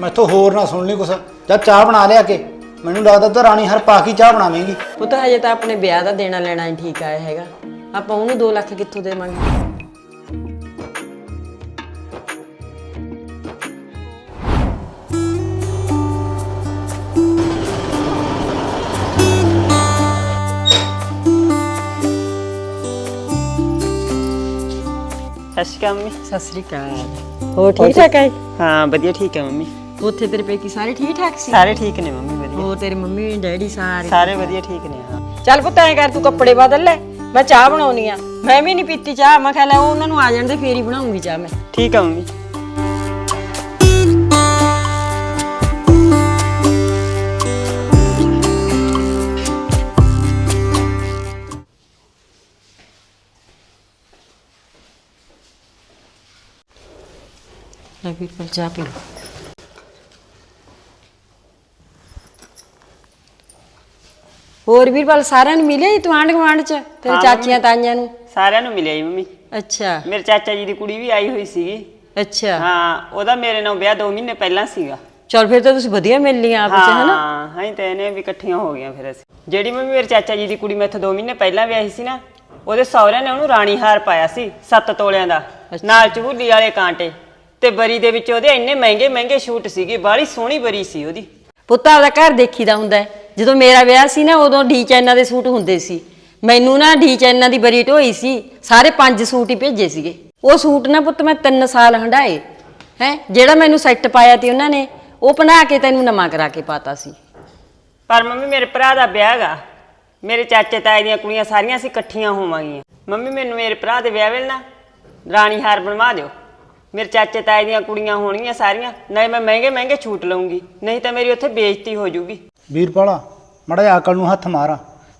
ਮੈਥੋਂ ਹੋਰ ਨਾ ਸੁਣ ਲਈ ਕੁਛ। ਜਾਂ ਚਾਹ ਬਣਾ ਲਿਆ ਕੇ। ਮੈਨੂੰ ਲੱਗਦਾ ਤਾਂ ਰਾਣੀ ਹਰ ਪਾ ਕੇ ਚਾਹ ਬਣਾਵੇਂਗੀ। ਪੁੱਤ ਹਜੇ ਤਾਂ ਆਪਣੇ ਵਿਆਹ ਦਾ ਦੇਣਾ ਲੈਣਾ ਹੀ ਠੀਕ ਆਇਆ ਹੈਗਾ। ਆਪਾਂ ਉਹਨੂੰ 2 ਲੱਖ ਕਿੱਥੋਂ ਦੇਵਾਂਗੇ? ਸਤਿ ਸ਼੍ਰੀ ਅਕਾਲ ਮੰਮੀ। ਸਤਿ ਸ੍ਰੀ ਅਕਾਲ। ਹੋਰ ਠੀਕ ਠਾਕ ਹੈ ਹਾਂ ਵਧੀਆ ਠੀਕ ਹੈ ਮੰਮੀ। ਉੱਥੇ ਤੇਰੇ ਪੇਕੀ ਸਾਰੇ ਠੀਕ ਠਾਕ ਸੀ? ਸਾਰੇ ਠੀਕ ਨੇ ਮੰਮੀ ਵਧੀਆ। ਹੋਰ ਤੇਰੇ ਮੰਮੀ ਡੈਡੀ ਸਾਰੇ? ਸਾਰੇ ਵਧੀਆ ਠੀਕ ਨੇ ਹਾਂ। ਚੱਲ ਪੁੱਤ ਐ ਕਰ ਤੂੰ ਕੱਪੜੇ ਬਦਲ ਲੈ ਮੈਂ ਚਾਹ ਬਣਾਉਣੀ ਆ। ਮੈਂ ਵੀ ਨਹੀਂ ਪੀਤੀ ਚਾਹ ਮੈਂ ਕਿਹਾ ਲੈ ਉਹ ਉਹਨਾਂ ਨੂੰ ਆ ਜਾਣ ਦੇ ਫੇਰ ਹੀ ਬਣਾਉਂਗੀ ਚਾਹ ਮੈਂ। ਠੀਕ ਹੈ ਮੰਮੀ। ਲੈ ਵੀਰ ਪਰ ਚਾਹ ਪੀ ਲਓ। ਹੋਰ ਵੀਰਪਾਲ ਸਾਰਿਆਂ ਨੂੰ ਮਿਲਿਆ ਜੀ ਆਂਢ ਗੁਆਂਢ ਚ? ਤੇਰੇ ਹਾਂ, ਚਾਚੀਆਂ ਤਾਈਆਂ ਨੂੰ? ਸਾਰਿਆਂ ਨੂੰ ਮਿਲਿਆ ਜੀ ਮੰਮੀ। ਅੱਛਾ। ਮੇਰੇ ਚਾਚਾ ਜੀ ਦੀ ਕੁੜੀ ਵੀ ਆਈ ਹੋਈ ਸੀਗੀ। ਅੱਛਾ। ਹਾਂ ਉਹਦਾ ਮੇਰੇ ਨਾਲ ਵਿਆਹ 2 ਮਹੀਨੇ ਪਹਿਲਾਂ ਸੀਗਾ। ਚਲ ਫਿਰ ਤਾਂ ਤੁਸੀਂ ਵਧੀਆ ਮਿਲ ਲੀਆਂ ਆਪਸ ਚ ਹਨਾ? ਹਾਂ ਹਾਂ ਤੇ ਇਹਨੇ ਵੀ ਇਕੱਠੀਆਂ ਹੋ ਗਈਆਂ ਫਿਰ ਅਸੀਂ। ਜਿਹੜੀ ਮੰਮੀ ਮੇਰੇ ਚਾਚਾ ਜੀ ਦੀ ਕੁੜੀ ਮੈਥੋਂ 2 ਮਹੀਨੇ ਪਹਿਲਾਂ ਵਿਆਹੀ ਸੀ ਨਾ ਉਹਦੇ ਸਹੁਰਿਆਂ ਨੇ ਉਹਨੂੰ ਰਾਣੀ ਹਾਰ ਪਾਇਆ ਸੀ 7 ਤੋਲਿਆਂ ਦਾ। ਨਾਲ ਚਹੂਲੀ ਵਾਲੇ ਕਾਂਟੇ। ਤੇ ਬਰੀ ਦੇ ਵਿੱਚ ਉਹਦੇ ਇੰਨੇ ਮਹਿੰਗੇ ਮਹਿੰਗੇ ਸ਼ੂਟ ਸੀਗੇ ਬਾਹਲੀ ਸੋਹਣੀ ਬਰੀ ਸੀ ਉਹਦੀ। ਪੁੱਤ ਆਪਦਾ ਘਰ ਦੇਖੀਦਾ ਹੁੰਦਾ ਹੈ। ਜਦੋਂ ਮੇਰਾ ਵਿਆਹ ਸੀ ਨਾ ਉਦੋਂ ਡੀ ਚੈਨਾਂ ਦੇ ਸੂਟ ਹੁੰਦੇ ਸੀ। ਮੈਨੂੰ ਨਾ ਡੀ ਚੈਨਾਂ ਦੀ ਬਰੀ ਢੋਈ ਸੀ ਸਾਰੇ ਪੰਜ ਸੂਟ ਹੀ ਭੇਜੇ ਸੀਗੇ। ਉਹ ਸੂਟ ਨਾ ਪੁੱਤ ਮੈਂ 3 ਸਾਲ ਹੰਡਾਏ ਹੈ ਜਿਹੜਾ ਮੈਨੂੰ ਸੈੱਟ ਪਾਇਆ ਤੀ ਉਹਨਾਂ ਨੇ ਉਹ ਬਣਾ ਕੇ ਤੈਨੂੰ ਨਵਾਂ ਕਰਾ ਕੇ ਪਾਤਾ ਸੀ। ਪਰ ਮੰਮੀ ਮੇਰੇ ਭਰਾ ਦਾ ਵਿਆਹ ਗਾ। ਮੇਰੇ ਚਾਚੇ ਤਾਏ ਦੀਆਂ ਕੁੜੀਆਂ ਸਾਰੀਆਂ ਅਸੀਂ ਇਕੱਠੀਆਂ ਹੋਵਾਂਗੀਆਂ। ਮੰਮੀ ਮੈਨੂੰ ਮੇਰੇ ਭਰਾ ਦੇ ਵਿਆਹ ਵੇਲੇ ਨਾ ਰਾਣੀ ਹਾਰ ਬਣਵਾ ਦਿਓ। ਮੇਰੇ ਚਾਚੇ ਤਾਏ ਦੀਆਂ ਕੁੜੀਆਂ ਹੋਣਗੀਆਂ ਸਾਰੀਆਂ ਨਹੀਂ ਮੈਂ ਮਹਿੰਗੇ ਮਹਿੰਗੇ ਛੂਟ ਲਵਾਂਗੀ ਨਹੀਂ ਤਾਂ ਮੇਰੀ ਉੱਥੇ ਬੇਇੱਜ਼ਤੀ ਹੋ ਜਾਊਗੀ। ਵੀਰਪਾਲਾ ਮੜਾ ਜਾ ਅਕਲ ਨੂੰ ਹੱਥ ਮਾਰਾ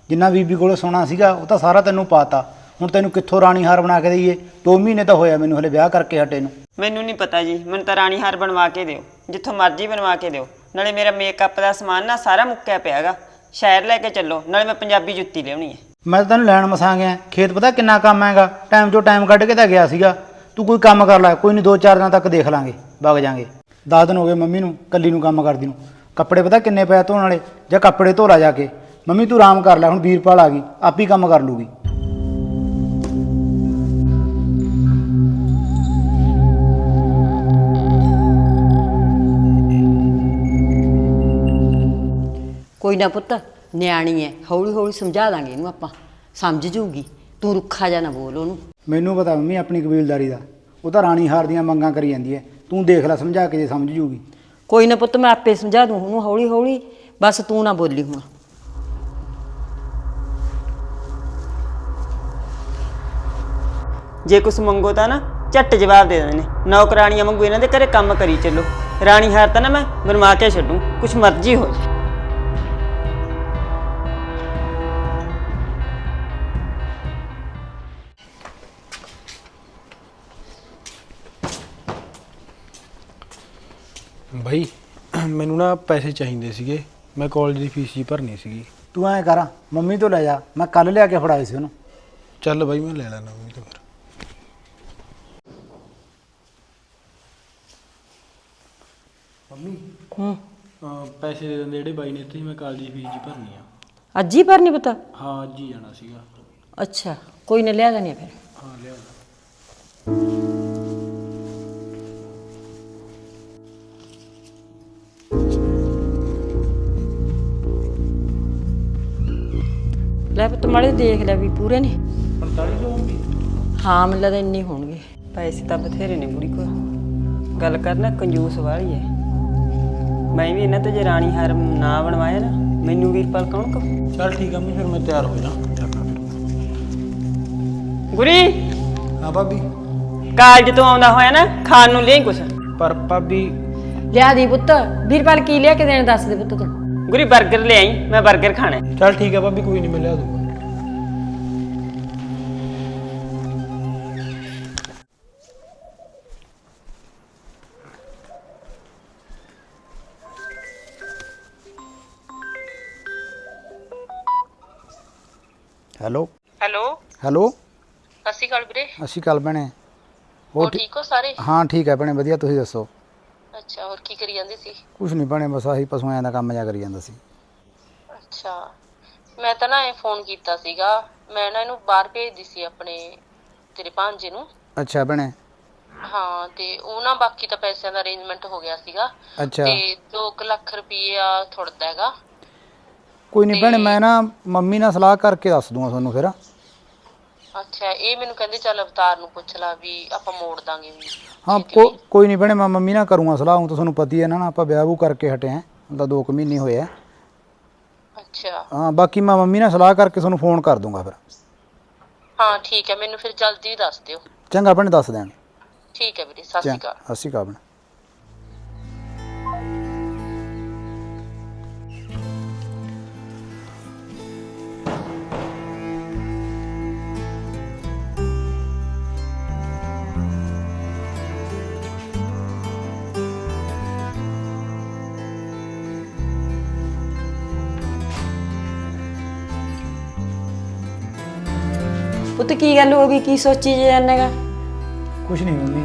ਜਿੰਨਾ ਬੀਬੀ ਕੋਲੇ ਸੋਨਾ ਸੀਗਾ ਉਹ ਤਾਂ ਸਾਰਾ ਤੈਨੂੰ ਪਾਤਾ। ਹੁਣ ਤੈਨੂੰ ਕਿੱਥੋਂ ਰਾਣੀ ਹਾਰ ਬਣਾ ਕੇ ਦਈਏ? 2 ਮਹੀਨੇ ਤਾਂ ਹੋਇਆ ਮੈਨੂੰ ਹਲੇ ਵਿਆਹ ਕਰਕੇ ਹਟੇ ਨੂੰ। ਮੈਨੂੰ ਨਹੀਂ ਪਤਾ ਜੀ ਮੈਨੂੰ ਤਾਂ ਰਾਣੀ ਹਾਰ ਬਣਵਾ ਕੇ ਦਿਓ ਜਿੱਥੋਂ ਮਰਜ਼ੀ ਬਣਵਾ ਕੇ ਦਿਓ। ਨਾਲੇ ਮੇਰਾ ਮੇਕਅਪ ਦਾ ਸਮਾਨ ਨਾ ਸਾਰਾ ਮੁੱਕਿਆ ਪਿਆਗਾ। ਸ਼ਹਿਰ ਲੈ ਕੇ ਚੱਲੋ ਨਾਲੇ ਮੈਂ ਪੰਜਾਬੀ ਜੁੱਤੀ ਲਿਆਉਣੀ ਹੈ। ਮੈਂ ਤਾਂ ਤੈਨੂੰ ਲੈਣ ਮਸਾਂ ਗਿਆ। ਖੇਤ ਪਤਾ ਕਿੰਨਾ ਕੰਮ ਹੈਗਾ? ਟਾਈਮ ਚੋਂ ਟਾਈਮ ਕੱਢ ਕੇ ਤਾਂ ਗਿਆ ਸੀਗਾ। ਤੂੰ ਕੋਈ ਕੰਮ ਕਰ ਲੈ, ਕੋਈ ਨਹੀਂ 2-4 ਦਿਨਾਂ ਤੱਕ ਦੇਖ ਲਾਂਗੇ, ਵਗ ਜਾਾਂਗੇ। 10 ਦਿਨ ਹੋ ਗਏ ਮੰਮੀ ਨੂੰ, ਕੱਲੀ ਨੂੰ ਕੰਮ ਕਰਦੀ ਨੂੰ। ਕੱਪੜੇ ਪਤਾ ਕਿੰਨੇ ਪਿਆ ਧੋਣ ਵਾਲੇ? ਜਾਂ ਕੱਪੜੇ ਧੋ ਲਾ ਜਾ ਕੇ। ਮੰਮੀ, ਤੂੰ ਆਰਾਮ ਕਰ ਲੈ, ਹੁਣ ਵੀਰਪਾਲ ਆ ਗਈ, ਆਪ ਹੀ ਕੰਮ ਕਰ ਲੂਗੀ। ਕੋਈ ਨਾ ਪੁੱਤ, ਨਿਆਣੀ ਹੈ ਹੌਲੀ ਹੌਲੀ ਸਮਝਾ ਦਾਂਗੇ ਇਹਨੂੰ ਆਪਾਂ। ਸਮਝ ਜੂਗੀ, ਤੂੰ ਰੁੱਖਾ ਜਾ ਨਾ ਬੋਲ ਉਹਨੂੰ। ਮੈਨੂੰ ਪਤਾ ਮੰਮੀ ਆਪਣੀ ਕਬੀਲਦਾਰੀ ਦਾ। ਉਹ ਤਾਂ ਰਾਣੀ ਹਾਰ ਦੀਆਂ ਮੰਗਾਂ ਕਰੀ ਜਾਂਦੀ ਹੈ। ਤੂੰ ਦੇਖ ਲੈ ਸਮਝਾ ਕੇ ਜੇ ਸਮਝ ਜੂਗੀ। ਕੋਈ ਨਾ ਪੁੱਤ ਮੈਂ ਆਪੇ ਸਮਝਾ ਦੂੰ। ਉਹਨੂੰ ਹੌਲੀ ਹੌਲੀ ਬਸ ਤੂੰ ਨਾ ਬੋਲੀ ਹੁਣ। ਜੇ ਕੁਛ ਮੰਗੋ ਤਾਂ ਨਾ ਝੱਟ ਜਵਾਬ ਦੇ ਦਿੰਦੇ ਨੇ। ਨੌਕਰਾਣੀਆਂ ਵਾਂਗੂ ਇਹਨਾਂ ਦੇ ਘਰੇ ਕੰਮ ਕਰੀ ਚੱਲੋ। ਰਾਣੀ ਹਾਰ ਤਾਂ ਨਾ ਮੈਂ ਬਣਵਾ ਕੇ ਛੱਡੂ। ਕੁਛ ਮਰਜ਼ੀ ਹੋ ਜਾਏ ਭਾਈ ਮੈਨੂੰ ਨਾ ਪੈਸੇ ਚਾਹੀਦੇ ਸੀਗੇ। ਮੈਂ ਕਾਲਜ ਦੀ ਫੀਸ ਜੀ ਭਰਨੀ ਸੀਗੀ। ਤੂੰ ਐਂ ਕਰ ਮੰਮੀ ਤੋਂ ਲੈ ਜਾ ਮੈਂ ਕੱਲ ਲਿਆ ਕੇ ਫੜਾਏ ਸੀ ਉਹਨੂੰ। ਚੱਲ ਬਾਈ ਮੈਂ ਲੈ ਲੈਣਾ ਮੰਮੀ ਤੋਂ ਫਿਰ। ਮੰਮੀ? ਹੂੰ। ਅਹ ਪੈਸੇ ਦੇ ਦਿੰਦੇ ਜਿਹੜੇ ਬਾਈ ਨੇ ਦਿੱਤੇ ਸੀ ਮੈਂ ਕਾਲਜ ਦੀ ਫੀਸ ਜੀ ਭਰਨੀ ਆ। ਅੱਜ ਹੀ ਭਰਨੀ ਪਤਾ? ਹਾਂ ਅੱਜ ਹੀ ਜਾਣਾ ਸੀਗਾ। ਅੱਛਾ ਕੋਈ ਨਾ ਲਿਆ ਦੇਣੀ ਫਿਰ। ਹਾਂ ਲਿਆ ਲੈ ਪੁੱਤ ਮਾੜੇ ਦੇਖ ਲੈ ਵੀ ਪੂਰੇ ਨੇ। 4500 ਮੰਮੀ ਹਾਂ ਮੈਨੂੰ ਲੱਗਦਾ ਇੰਨੇ ਹੋਣਗੇ। ਪੈਸੇ ਤਾਂ ਬਥੇਰੇ ਨੇ ਬੁੜੀ ਕੋਲ। ਗੱਲ ਕਰਨਾ ਕੰਜੂਸ ਵਾਲੀ ਹੈ ਮੈਂ ਵੀ ਇਹਨਾਂ ਤੋਂ ਜੇ ਰਾਣੀ ਹਾਰ ਨਾ ਬਣਵਾਇਆ ਨਾ ਮੈਨੂੰ ਵੀਰਪਾਲ ਕੌਣ ਕਹੂ? ਚੱਲ ਠੀਕ ਆ ਮੰਮੀ ਫਿਰ ਮੈਂ ਤਿਆਰ ਹੋ ਜਾ ਗੁਰੀ! ਹਾਂ ਭਾਬੀ। ਕਾਲਜ ਤੋਂ ਆਉਂਦਾ ਹੋਇਆ ਨਾ ਖਾਣ ਨੂੰ ਲਿਆਈ ਕੁਛ। ਪਰ ਭਾਬੀ ਲਿਆ ਦੀ ਪੁੱਤ। ਵੀਰਪਾਲ ਕੀ ਲਿਆ ਕੇ ਦੇਣ ਦੱਸ ਦੇ ਪੁੱਤ ਤੂੰ। ਗੁਰੀ 버ਗਰ ਲਿਆਈ ਮੈਂ 버ਗਰ ਖਾਣਾ ਹੈ। ਚੱਲ ਠੀਕ ਆ ਭਾਬੀ ਕੋਈ ਨਹੀਂ ਮੈਂ ਲਿਆ ਦੂੰਗਾ ਹੈਲੋ। ਹੈਲੋ। ਹੈਲੋ। ਸਤਿ ਸ਼੍ਰੀ ਅਕਾਲ ਵੀਰੇ। ਅਸੀਂ ਕੱਲ ਭੈਣੇ। ਹੋ ਹੋਰ ਠੀਕ ਹੋ ਸਾਰੇ? ਹਾਂ ਠੀਕ ਹੈ ਭੈਣੇ ਵਧੀਆ ਤੁਸੀਂ ਦੱਸੋ? ਅੱਛਾ ਹੋਰ ਕੀ ਕਰੀ ਜਾਂਦੀ ਸੀ? ਕੁਛ ਨਹੀਂ ਬਣੇ ਬਸ ਆਹੀ ਪਸ਼ੂਆਂ ਦਾ ਕੰਮ ਜਾ ਕਰੀ ਜਾਂਦਾ ਸੀ। ਅੱਛਾ ਮੈਂ ਤਾਂ ਨਾ ਇਹ ਫੋਨ ਕੀਤਾ ਸੀਗਾ। ਮੈਂ ਨਾ ਇਹਨੂੰ ਬਾਹਰ ਭੇਜਦੀ ਸੀ ਆਪਣੇ ਤੇਰੇ ਭਾਂਜੇ ਨੂੰ। ਅੱਛਾ ਭੈਣੇ। ਹਾਂ ਤੇ ਉਹ ਨਾ ਬਾਕੀ ਤਾਂ ਪੈਸਿਆਂ ਦਾ ਅਰੇਂਜਮੈਂਟ ਹੋ ਗਿਆ ਸੀਗਾ। ਅੱਛਾ। ਤੇ 2 ਲੱਖ ਰੁਪਈਆ ਥੋੜਦਾ ਹੈਗਾ। ਕੋਈ ਨਹੀਂ ਭੈਣੇ ਮੈਂ ਨਾ ਮੰਮੀ ਨਾਲ ਸਲਾਹ ਕਰਕੇ ਦੱਸ ਦੂੰਗਾ ਤੁਹਾਨੂੰ ਫਿਰ। ਅੱਛਾ ਇਹ ਮੈਨੂੰ ਕਹਿੰਦੇ ਚੱਲ ਅਵਤਾਰ ਨੂੰ ਪੁੱਛ ਲਾ ਵੀ ਆਪਾਂ ਮੋੜ ਦਾਂਗੇ ਵੀ। ਹਾਂ ਕੋ- ਕੋਈ ਨਹੀਂ ਭੈਣੇ ਮੈਂ ਮੰਮੀ ਨਾਲ ਕਰੂੰਗਾ ਸਲਾਹ ਹੁਣ ਤਾਂ ਤੁਹਾਨੂੰ ਪਤਾ ਹੀ ਹੈ ਨਾ ਆਪਾਂ ਵਿਆਹ ਵੂ ਕਰਕੇ ਹਟੇ ਆਂ ਤਾਂ 2 ਕੁ ਮਹੀਨੇ ਹੋਏ ਆ। ਅੱਛਾ। ਹਾਂ ਬਾਕੀ ਮੈਂ ਮੰਮੀ ਨਾਲ ਸਲਾਹ ਕਰਕੇ ਤੁਹਾਨੂੰ ਫੋਨ ਕਰ ਦੂੰਗਾ ਫਿਰ। ਹਾਂ ਠੀਕ ਹੈ ਮੈਨੂੰ ਫਿਰ ਜਲਦੀ ਦੱਸ ਦਿਓ। ਚੰਗਾ ਭੈਣੇ ਦੱਸ ਦਿਆਂਗੇ। ਠੀਕ ਹੈ ਵੀਰੇ ਸਤਿ ਸ਼੍ਰੀ ਚੰਗਾ ਅਕਾਲ ਸਤਿ ਸ਼੍ਰੀ ਅਕਾਲ ਭੈਣੇ। ਪੁੱਤ ਕੀ ਗੱਲ ਹੋ ਗਈ? ਕੀ ਸੋਚੀ ਜਾਨੇਗਾ ਕੁਛ ਨਹੀਂ ਮੰਮੀ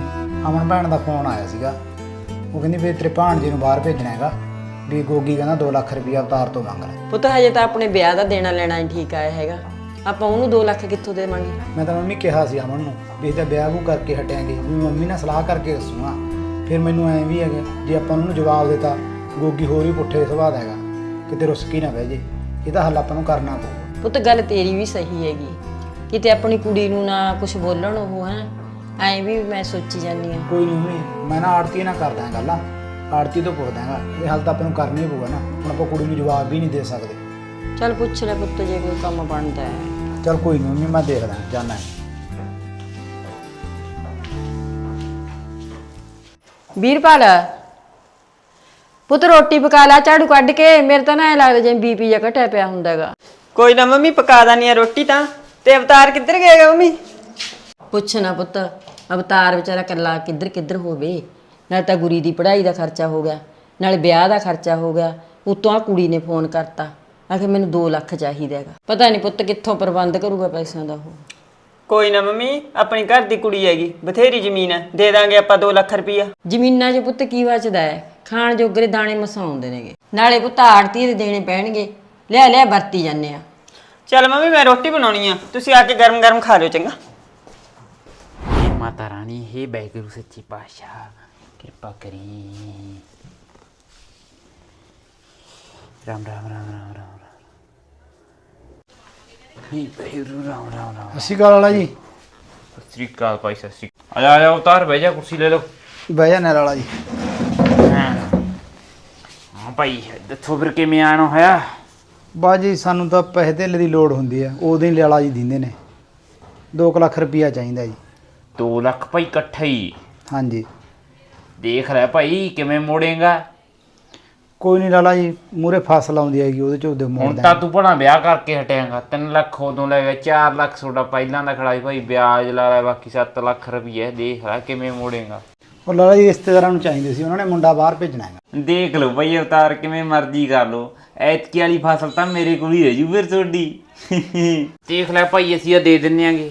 ਅਮਨ ਭੈਣ ਦਾ ਫੋਨ ਆਇਆ ਸੀਗਾ। ਉਹ ਕਹਿੰਦੀ ਵੀ ਤੇਰੇ ਭਾਣਜੇ ਨੂੰ ਬਾਹਰ ਭੇਜਣਾ ਹੈਗਾ ਵੀ ਗੋਗੀ ਕਹਿੰਦਾ 2 ਲੱਖ ਰੁਪਈਆ ਅਵਤਾਰ ਤੋਂ ਮੰਗ ਲੈ। ਪੁੱਤ ਹਜੇ ਤਾਂ ਆਪਣੇ ਵਿਆਹ ਦਾ ਦੇਣਾ ਲੈਣਾ ਹੀ ਠੀਕ ਆਇਆ ਹੈਗਾ। ਆਪਾਂ ਉਹਨੂੰ 2 ਲੱਖ ਕਿੱਥੋਂ ਦੇਵਾਂਗੇ? ਮੈਂ ਤਾਂ ਮੰਮੀ ਕਿਹਾ ਸੀ ਅਮਨ ਨੂੰ ਵੀ ਇਹਦਾ ਵਿਆਹ ਵੂ ਕਰਕੇ ਹਟਾਂਗੇ ਵੀ ਮੰਮੀ ਨਾਲ ਸਲਾਹ ਕਰਕੇ ਦੱਸੂਗਾ ਫਿਰ ਮੈਨੂੰ ਐਂ ਵੀ ਹੈਗਾ ਜੇ ਆਪਾਂ ਉਹਨੂੰ ਜਵਾਬ ਦਿੱਤਾ ਗੋਗੀ ਹੋਰ ਹੀ ਪੁੱਠੇ ਸੁਭਾਅ ਦਾ ਹੈਗਾ ਕਿਤੇ ਰੁਸਕੀ ਨਾ ਬਹਿ ਜੇ। ਇਹਦਾ ਹੱਲ ਆਪਾਂ ਨੂੰ ਕਰਨਾ ਪਊਗਾ। ਪੁੱਤ ਗੱਲ ਤੇਰੀ ਵੀ ਸਹੀ ਹੈਗੀ। ਕਿਤੇ ਆਪਣੀ ਕੁੜੀ ਨੂੰ ਨਾ ਕੁਝ ਬੋਲਣ ਉਹ ਹੈ? ਐਂ ਵੀ ਮੈਂ ਸੋਚੀ ਜਾਂਦੀ ਆ ਕੋਈ ਨਹੀਂ ਮੰਮੀ ਮੈਂ ਨਾ ਆੜਤੀ ਨਾਲ ਕਰਦਾ ਗੱਲਾਂ। ਆੜਤੀ ਤੋਂ ਪੁੱਛਦਾ ਹੈਗਾ ਇਹ ਹੱਲ ਤਾਂ ਆਪਾਂ ਨੂੰ ਕਰਨਾ ਹੀ ਪਊਗਾ ਨਾ। ਹੁਣ ਆਪਾਂ ਕੁੜੀ ਨੂੰ ਜਵਾਬ ਵੀ ਨਹੀਂ ਦੇ ਸਕਦੇ। ਚੱਲ ਪੁੱਛ ਲੈ ਪੁੱਤ ਜੇ ਕੋਈ ਕੰਮ ਬਣਦਾ ਹੈ। ਚਲ ਕੋਈ ਨਹੀਂ ਮੰਮੀ ਮੈਂ ਦੇਖਦਾ ਜਾਣਾ ਵੀਰਪਾਲ ਪੁੱਤ ਰੋਟੀ ਪਕਾ ਲਾ ਝਾੜੂ ਕੱਢ ਕੇ। ਮੇਰੇ ਤਾਂ ਨਾ ਐ ਲੱਗਦਾ ਜਿਵੇਂ ਬੀਪੀ ਜਿਹਾ ਘਟਿਆ ਪਿਆ ਹੁੰਦਾ ਹੈਗਾ ਕੋਈ ਨਾ ਮੰਮੀ ਪਕਾ ਦਾਨੀ ਆ ਰੋਟੀ ਤਾਂ। ਤੇ ਅਵਤਾਰ ਕਿੱਧਰ ਗਿਆਗਾ ਮੰਮੀ? ਪੁੱਛ ਨਾ ਪੁੱਤ ਅਵਤਾਰ ਵਿਚਾਰਾ ਕੱਲਾ ਕਿੱਧਰ ਕਿੱਧਰ ਹੋਵੇ? ਨਾਲ ਤਾਂ ਗੁਰੀ ਦੀ ਪੜ੍ਹਾਈ ਦਾ ਖਰਚਾ ਹੋ ਗਿਆ ਨਾਲ ਵਿਆਹ ਦਾ ਖਰਚਾ ਹੋ ਗਿਆ ਉਤੋਂ ਆ ਕੁੜੀ ਨੇ ਫੋਨ ਕਰਤਾ। ਆਖੇ ਮੈਨੂੰ 2 ਲੱਖ ਚਾਹੀਦਾ ਹੈਗਾ। ਪਤਾ ਨਹੀਂ ਪੁੱਤ ਕਿੱਥੋਂ ਪ੍ਰਬੰਧ ਕਰੂਗਾ ਪੈਸਿਆਂ ਦਾ ਉਹ। ਕੋਈ ਨਾ ਮੰਮੀ ਆਪਣੀ ਘਰ ਦੀ ਕੁੜੀ ਹੈਗੀ ਬਥੇਰੀ ਜ਼ਮੀਨ ਹੈ ਦੇ ਦਾਂਗੇ ਆਪਾਂ 2 ਲੱਖ ਰੁਪਈਆ। ਜ਼ਮੀਨਾਂ 'ਚ ਪੁੱਤ ਕੀ ਬਚਦਾ ਹੈ? ਖਾਣ ਜੋਗਰੇ ਦਾਣੇ ਮਸਾਉਂਦੇ ਨੇਗੇ। ਨਾਲੇ ਪੁੱਤ ਆੜਤੀ ਦੇ ਦੇਣੇ ਪੈਣਗੇ। ਲਿਆ ਲਿਆ ਵਰਤੀ ਜਾਂਦੇ ਆ। ਚੱਲ ਮੰਮੀ ਮੈਂ ਰੋਟੀ ਬਣਾਉਣੀ ਆ ਤੁਸੀਂ ਆ ਕੇ ਗਰਮ ਗਰਮ ਖਾ ਲਿਓ ਚੰਗਾ हे माता रानी हे वाहेगुरु सच्ची पातशाह कृपा करी राम राम राम राम राम राम हे वाहेगुरु राम राम राम ਸਤਿ ਸ਼੍ਰੀ ਅਕਾਲ ਵਾਲਾ ਜੀ ਸਤਿ ਸ੍ਰੀ ਅਕਾਲ ਭਾਈ ਸਤਿ ਸ੍ਰੀ ਅਕਾਲ ਆ ਜਾ ਆ ਜਾ ਉਤਾਰ ਬਹਿ ਜਾ ਕੁਰਸੀ ਲੈ ਲਓ ਬਹਿ ਜਾ ਨੈਲ ਵਾਲਾ ਜੀ ਹਾਂ ਭਾਈ ਦੱਸੋ ਫਿਰ ਕਿਵੇਂ ਆਣਾ ਹੋਇਆ ਬਾਜੀ ਸਾਨੂੰ ਤਾਂ ਪੈਸੇ ਧੇਲੇ ਦੀ ਲੋੜ ਹੁੰਦੀ ਹੈ ਉਦੋਂ ਹੀ ਲਾਲਾ ਜੀ ਦਿੰਦੇ ਨੇ। 2 ਲੱਖ ਰੁਪਈਆ ਚਾਹੀਦਾ ਜੀ। 2 ਲੱਖ ਭਾਈ ਇਕੱਠਾ ਹੀ। ਹਾਂਜੀ। ਦੇਖ ਲੈ ਭਾਈ ਕਿਵੇਂ ਮੋੜੇਗਾ? ਕੋਈ ਨਹੀਂ ਲਾਲਾ ਜੀ ਮੂਰੇ ਫਸਲ ਆਉਂਦੀ ਹੈਗੀ ਉਹਦੇ ਚ ਉਹਦੇ ਮੋੜ ਹੁਣ ਤਾਂ ਤੂੰ ਭਣਾ ਵਿਆਹ ਕਰਕੇ ਹਟੇਗਾ। 3 ਲੱਖ ਉਦੋਂ ਲੈ ਗਿਆ 4 ਲੱਖ ਤੁਹਾਡਾ ਪਹਿਲਾਂ ਦਾ ਖੜਾ ਸੀ ਭਾਈ ਵਿਆਜ ਲਾ ਲੈ ਬਾਕੀ 7 ਲੱਖ ਰੁਪਏ ਦੇਖ ਲੈ ਕਿਵੇਂ ਮੋੜੇਗਾ। ਉਹ ਲਾਲਾ ਜੀ ਰਿਸ਼ਤੇਦਾਰਾਂ ਨੂੰ ਚਾਹੀਦੇ ਸੀ ਉਹਨਾਂ ਨੇ ਮੁੰਡਾ ਬਾਹਰ ਭੇਜਣਾ ਹੈਗਾ। ਦੇਖ ਲਓ ਭਾਈ ਅਵਤਾਰ ਕਿਵੇਂ ਮਰਜ਼ੀ ਕਰ ਲਓ। ਐਤਕੀ ਵਾਲੀ ਫਸਲ ਤਾਂ ਮੇਰੇ ਕੋਲ ਹੀ ਰਹਿ ਜੂ ਫਿਰ ਤੁਹਾਡੀ। ਦੇਖ ਲੈ ਭਾਈ, ਅਸੀਂ ਆ ਦੇ ਦਿੰਨੇ ਆਂਗੇ।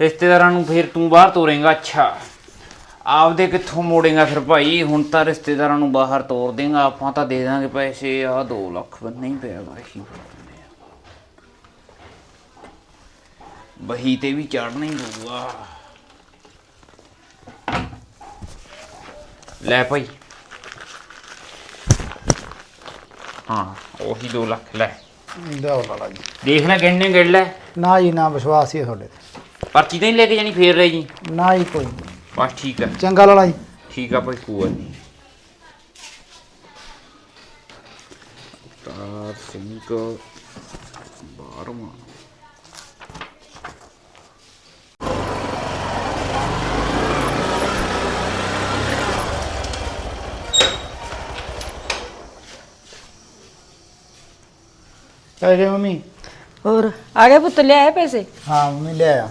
ਰਿਸ਼ਤੇਦਾਰਾਂ ਨੂੰ ਫਿਰ ਤੂੰ ਬਾਹਰ ਤੋਰੇਂਗਾ, ਅੱਛਾ। ਆਪਦੇ ਕਿੱਥੋਂ ਮੋੜੇਗਾ ਫਿਰ ਭਾਈ? ਹੁਣ ਤਾਂ ਰਿਸ਼ਤੇਦਾਰਾਂ ਨੂੰ ਬਾਹਰ ਤੋਰ ਦੇਗਾ, ਆਪਾਂ ਤਾਂ ਦੇ ਦਾਂਗੇ ਪੈਸੇ। ਆ 2 ਲੱਖ ਬੰਨੇ ਹੀ ਪਿਆ ਭਾਈ। ਬਹੀ ਤੇ ਵੀ ਚੜਨਾ ਹੀ ਪਊਗਾ। ਲੈ ਭਾਈ ਹਾਂ ਉਹੀ 2 ਲੱਖ ਲੈ। ਲਿਆਓ ਲਾਲਾ ਜੀ ਦੇਖ ਲੈ ਕਿੰਨੇ ਗਿਣ ਲੈ। ਨਾ ਜੀ ਨਾ ਵਿਸ਼ਵਾਸ ਹੀ ਹੈ ਤੁਹਾਡੇ ਤੇ। ਪਰਚੀ ਤਾਂ ਨਹੀਂ ਲੈ ਕੇ ਜਾਣੀ ਫੇਰ ਰਹਿ ਜੀ। ਨਾ ਜੀ ਕੋਈ ਨੀ। ਬਸ ਠੀਕ ਹੈ ਚੰਗਾ ਲਾਲਾ ਜੀ। ਠੀਕ ਆ ਭਾਈ ਕੋਈ ਨਹੀਂ। ਤਾਰ ਸਿੰਘ ਬਾਰਵਾਂ। ਕਹਿ ਗਏ ਮੰਮੀ? ਹੋਰ ਆ ਗਏ ਪੁੱਤ ਲਿਆਏ ਪੈਸੇ? ਹਾਂ ਮੰਮੀ ਲੈ ਆ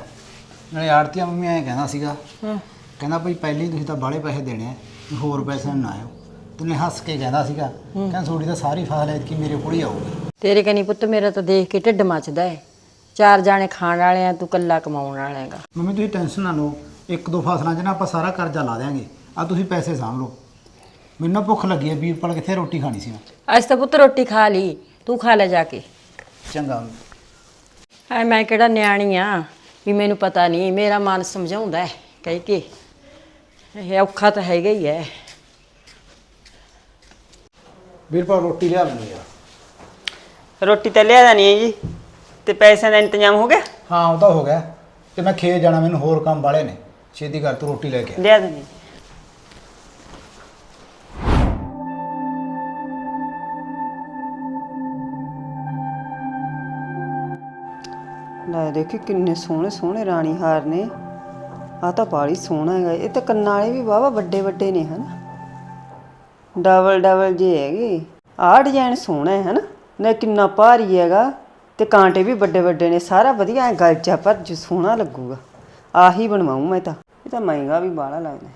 ਨਾਲੇ ਆੜਤੀਆ ਮੰਮੀ ਐਂ ਕਹਿੰਦਾ ਸੀਗਾ ਕਹਿੰਦਾ ਭਈ ਪਹਿਲੇ ਹੀ ਤੁਸੀਂ ਤਾਂ ਬਾਹਲੇ ਪੈਸੇ ਦੇਣੇ ਆ ਵੀ ਹੋਰ ਪੈਸੇ ਨਾ ਆਇਓ। ਤੂੰ ਹੱਸ ਕੇ ਕਹਿੰਦਾ ਸੀਗਾ ਕਹਿੰਦਾ ਤੁਹਾਡੀ ਤਾਂ ਸਾਰੀ ਫਸਲ ਐਤਕੀ ਮੇਰੇ ਕੋਲ ਹੀ ਆਊਗੀ। ਤੇਰੇ ਕਨੀ ਪੁੱਤ ਮੇਰਾ ਤਾਂ ਦੇਖ ਕੇ ਢਿੱਡ ਮੱਚਦਾ ਹੈ ਚਾਰ ਜਾਣੇ ਖਾਣ ਵਾਲੇ ਆ ਤੂੰ ਕੱਲਾ ਕਮਾਉਣ ਵਾਲਾ ਹੈਗਾ। ਮੰਮੀ ਤੁਸੀਂ ਟੈਨਸ਼ਨ ਨਾ ਲਓ ਇੱਕ ਦੋ ਫਸਲਾਂ 'ਚ ਨਾ ਆਪਾਂ ਸਾਰਾ ਕਰਜ਼ਾ ਲਾ ਦਿਆਂਗੇ। ਆ ਤੁਸੀਂ ਪੈਸੇ ਸਾਂਭ ਲਓ ਮੈਨੂੰ ਨਾ ਭੁੱਖ ਲੱਗੀ ਹੈ ਵੀਰਪਾਲ ਕਿੱਥੇ ਰੋਟੀ ਖਾਣੀ ਸੀ ਮੈਂ? ਅੱਜ ਤਾਂ ਪੁੱਤ ਰੋਟੀ ਖਾ ਲਈ ਤੂੰ ਖਾ ਲੈ ਜਾ ਕੇ। ਚੰਗਾ। ਐ ਮੈਂ ਕਿਹੜਾ ਨਿਆਣੀ ਆ ਵੀ ਮੈਨੂੰ ਪਤਾ ਨਹੀਂ ਮੇਰਾ ਮਨ ਸਮਝਾਉਂਦਾ ਹੈ ਕਹਿ ਕੇ। ਇਹ ਔਖਾ ਤਾਂ ਹੈਗਾ ਹੀ ਹੈ। ਵੀਰਪਾਲ ਰੋਟੀ ਲਿਆ ਮੈਨੂੰ ਯਾਰ ਰੋਟੀ ਤਾਂ ਲਿਆਦਾ ਨਹੀਂ ਹੈ ਜੀ ਤੇ ਪੈਸਿਆਂ ਦਾ ਇੰਤਜ਼ਾਮ ਹੋ ਗਿਆ? ਹਾਂ ਉਹ ਤਾਂ ਹੋ ਗਿਆ। ਤੇ ਮੈਂ ਖੇਤ ਜਾਣਾ ਮੈਨੂੰ ਹੋਰ ਕੰਮ ਵਾਲੇ ਨੇ। ਛੇਤੀ ਕਰ ਤੂੰ ਰੋਟੀ ਲੈ ਕੇ ਆ। ਲਿਆ ਦੇਣੀ ਲੈ ਦੇਖੀ ਕਿੰਨੇ ਸੋਹਣੇ ਸੋਹਣੇ ਰਾਣੀ ਹਾਰ ਨੇ। ਆ ਤਾਂ ਬਾਲੀ ਸੋਹਣਾ ਹੈਗਾ। ਇਹ ਤਾਂ ਕੰਨਾਂ ਵਾਲੇ ਵੀ ਵਾਵਾ ਵੱਡੇ ਵੱਡੇ ਨੇ ਹਨਾ। ਡਬਲ ਡਬਲ ਜੇ ਹੈਗੇ। ਆਹ ਡਿਜ਼ਾਈਨ ਸੋਹਣਾ ਹੈ ਹਨਾ। ਨਾ ਕਿੰਨਾ ਭਾਰੀ ਹੈਗਾ ਤੇ ਕਾਂਟੇ ਵੀ ਵੱਡੇ ਵੱਡੇ ਨੇ। ਸਾਰਾ ਵਧੀਆ ਹੈ। ਗਲਚਾ ਪਰ ਜੋ ਸੋਹਣਾ ਲੱਗੂਗਾ। ਆਹੀ ਬਣਵਾਉਂ ਮੈਂ ਤਾਂ। ਇਹ ਤਾਂ ਮਹਿੰਗਾ ਵੀ ਬਾਹਲਾ ਲੱਗਦਾ।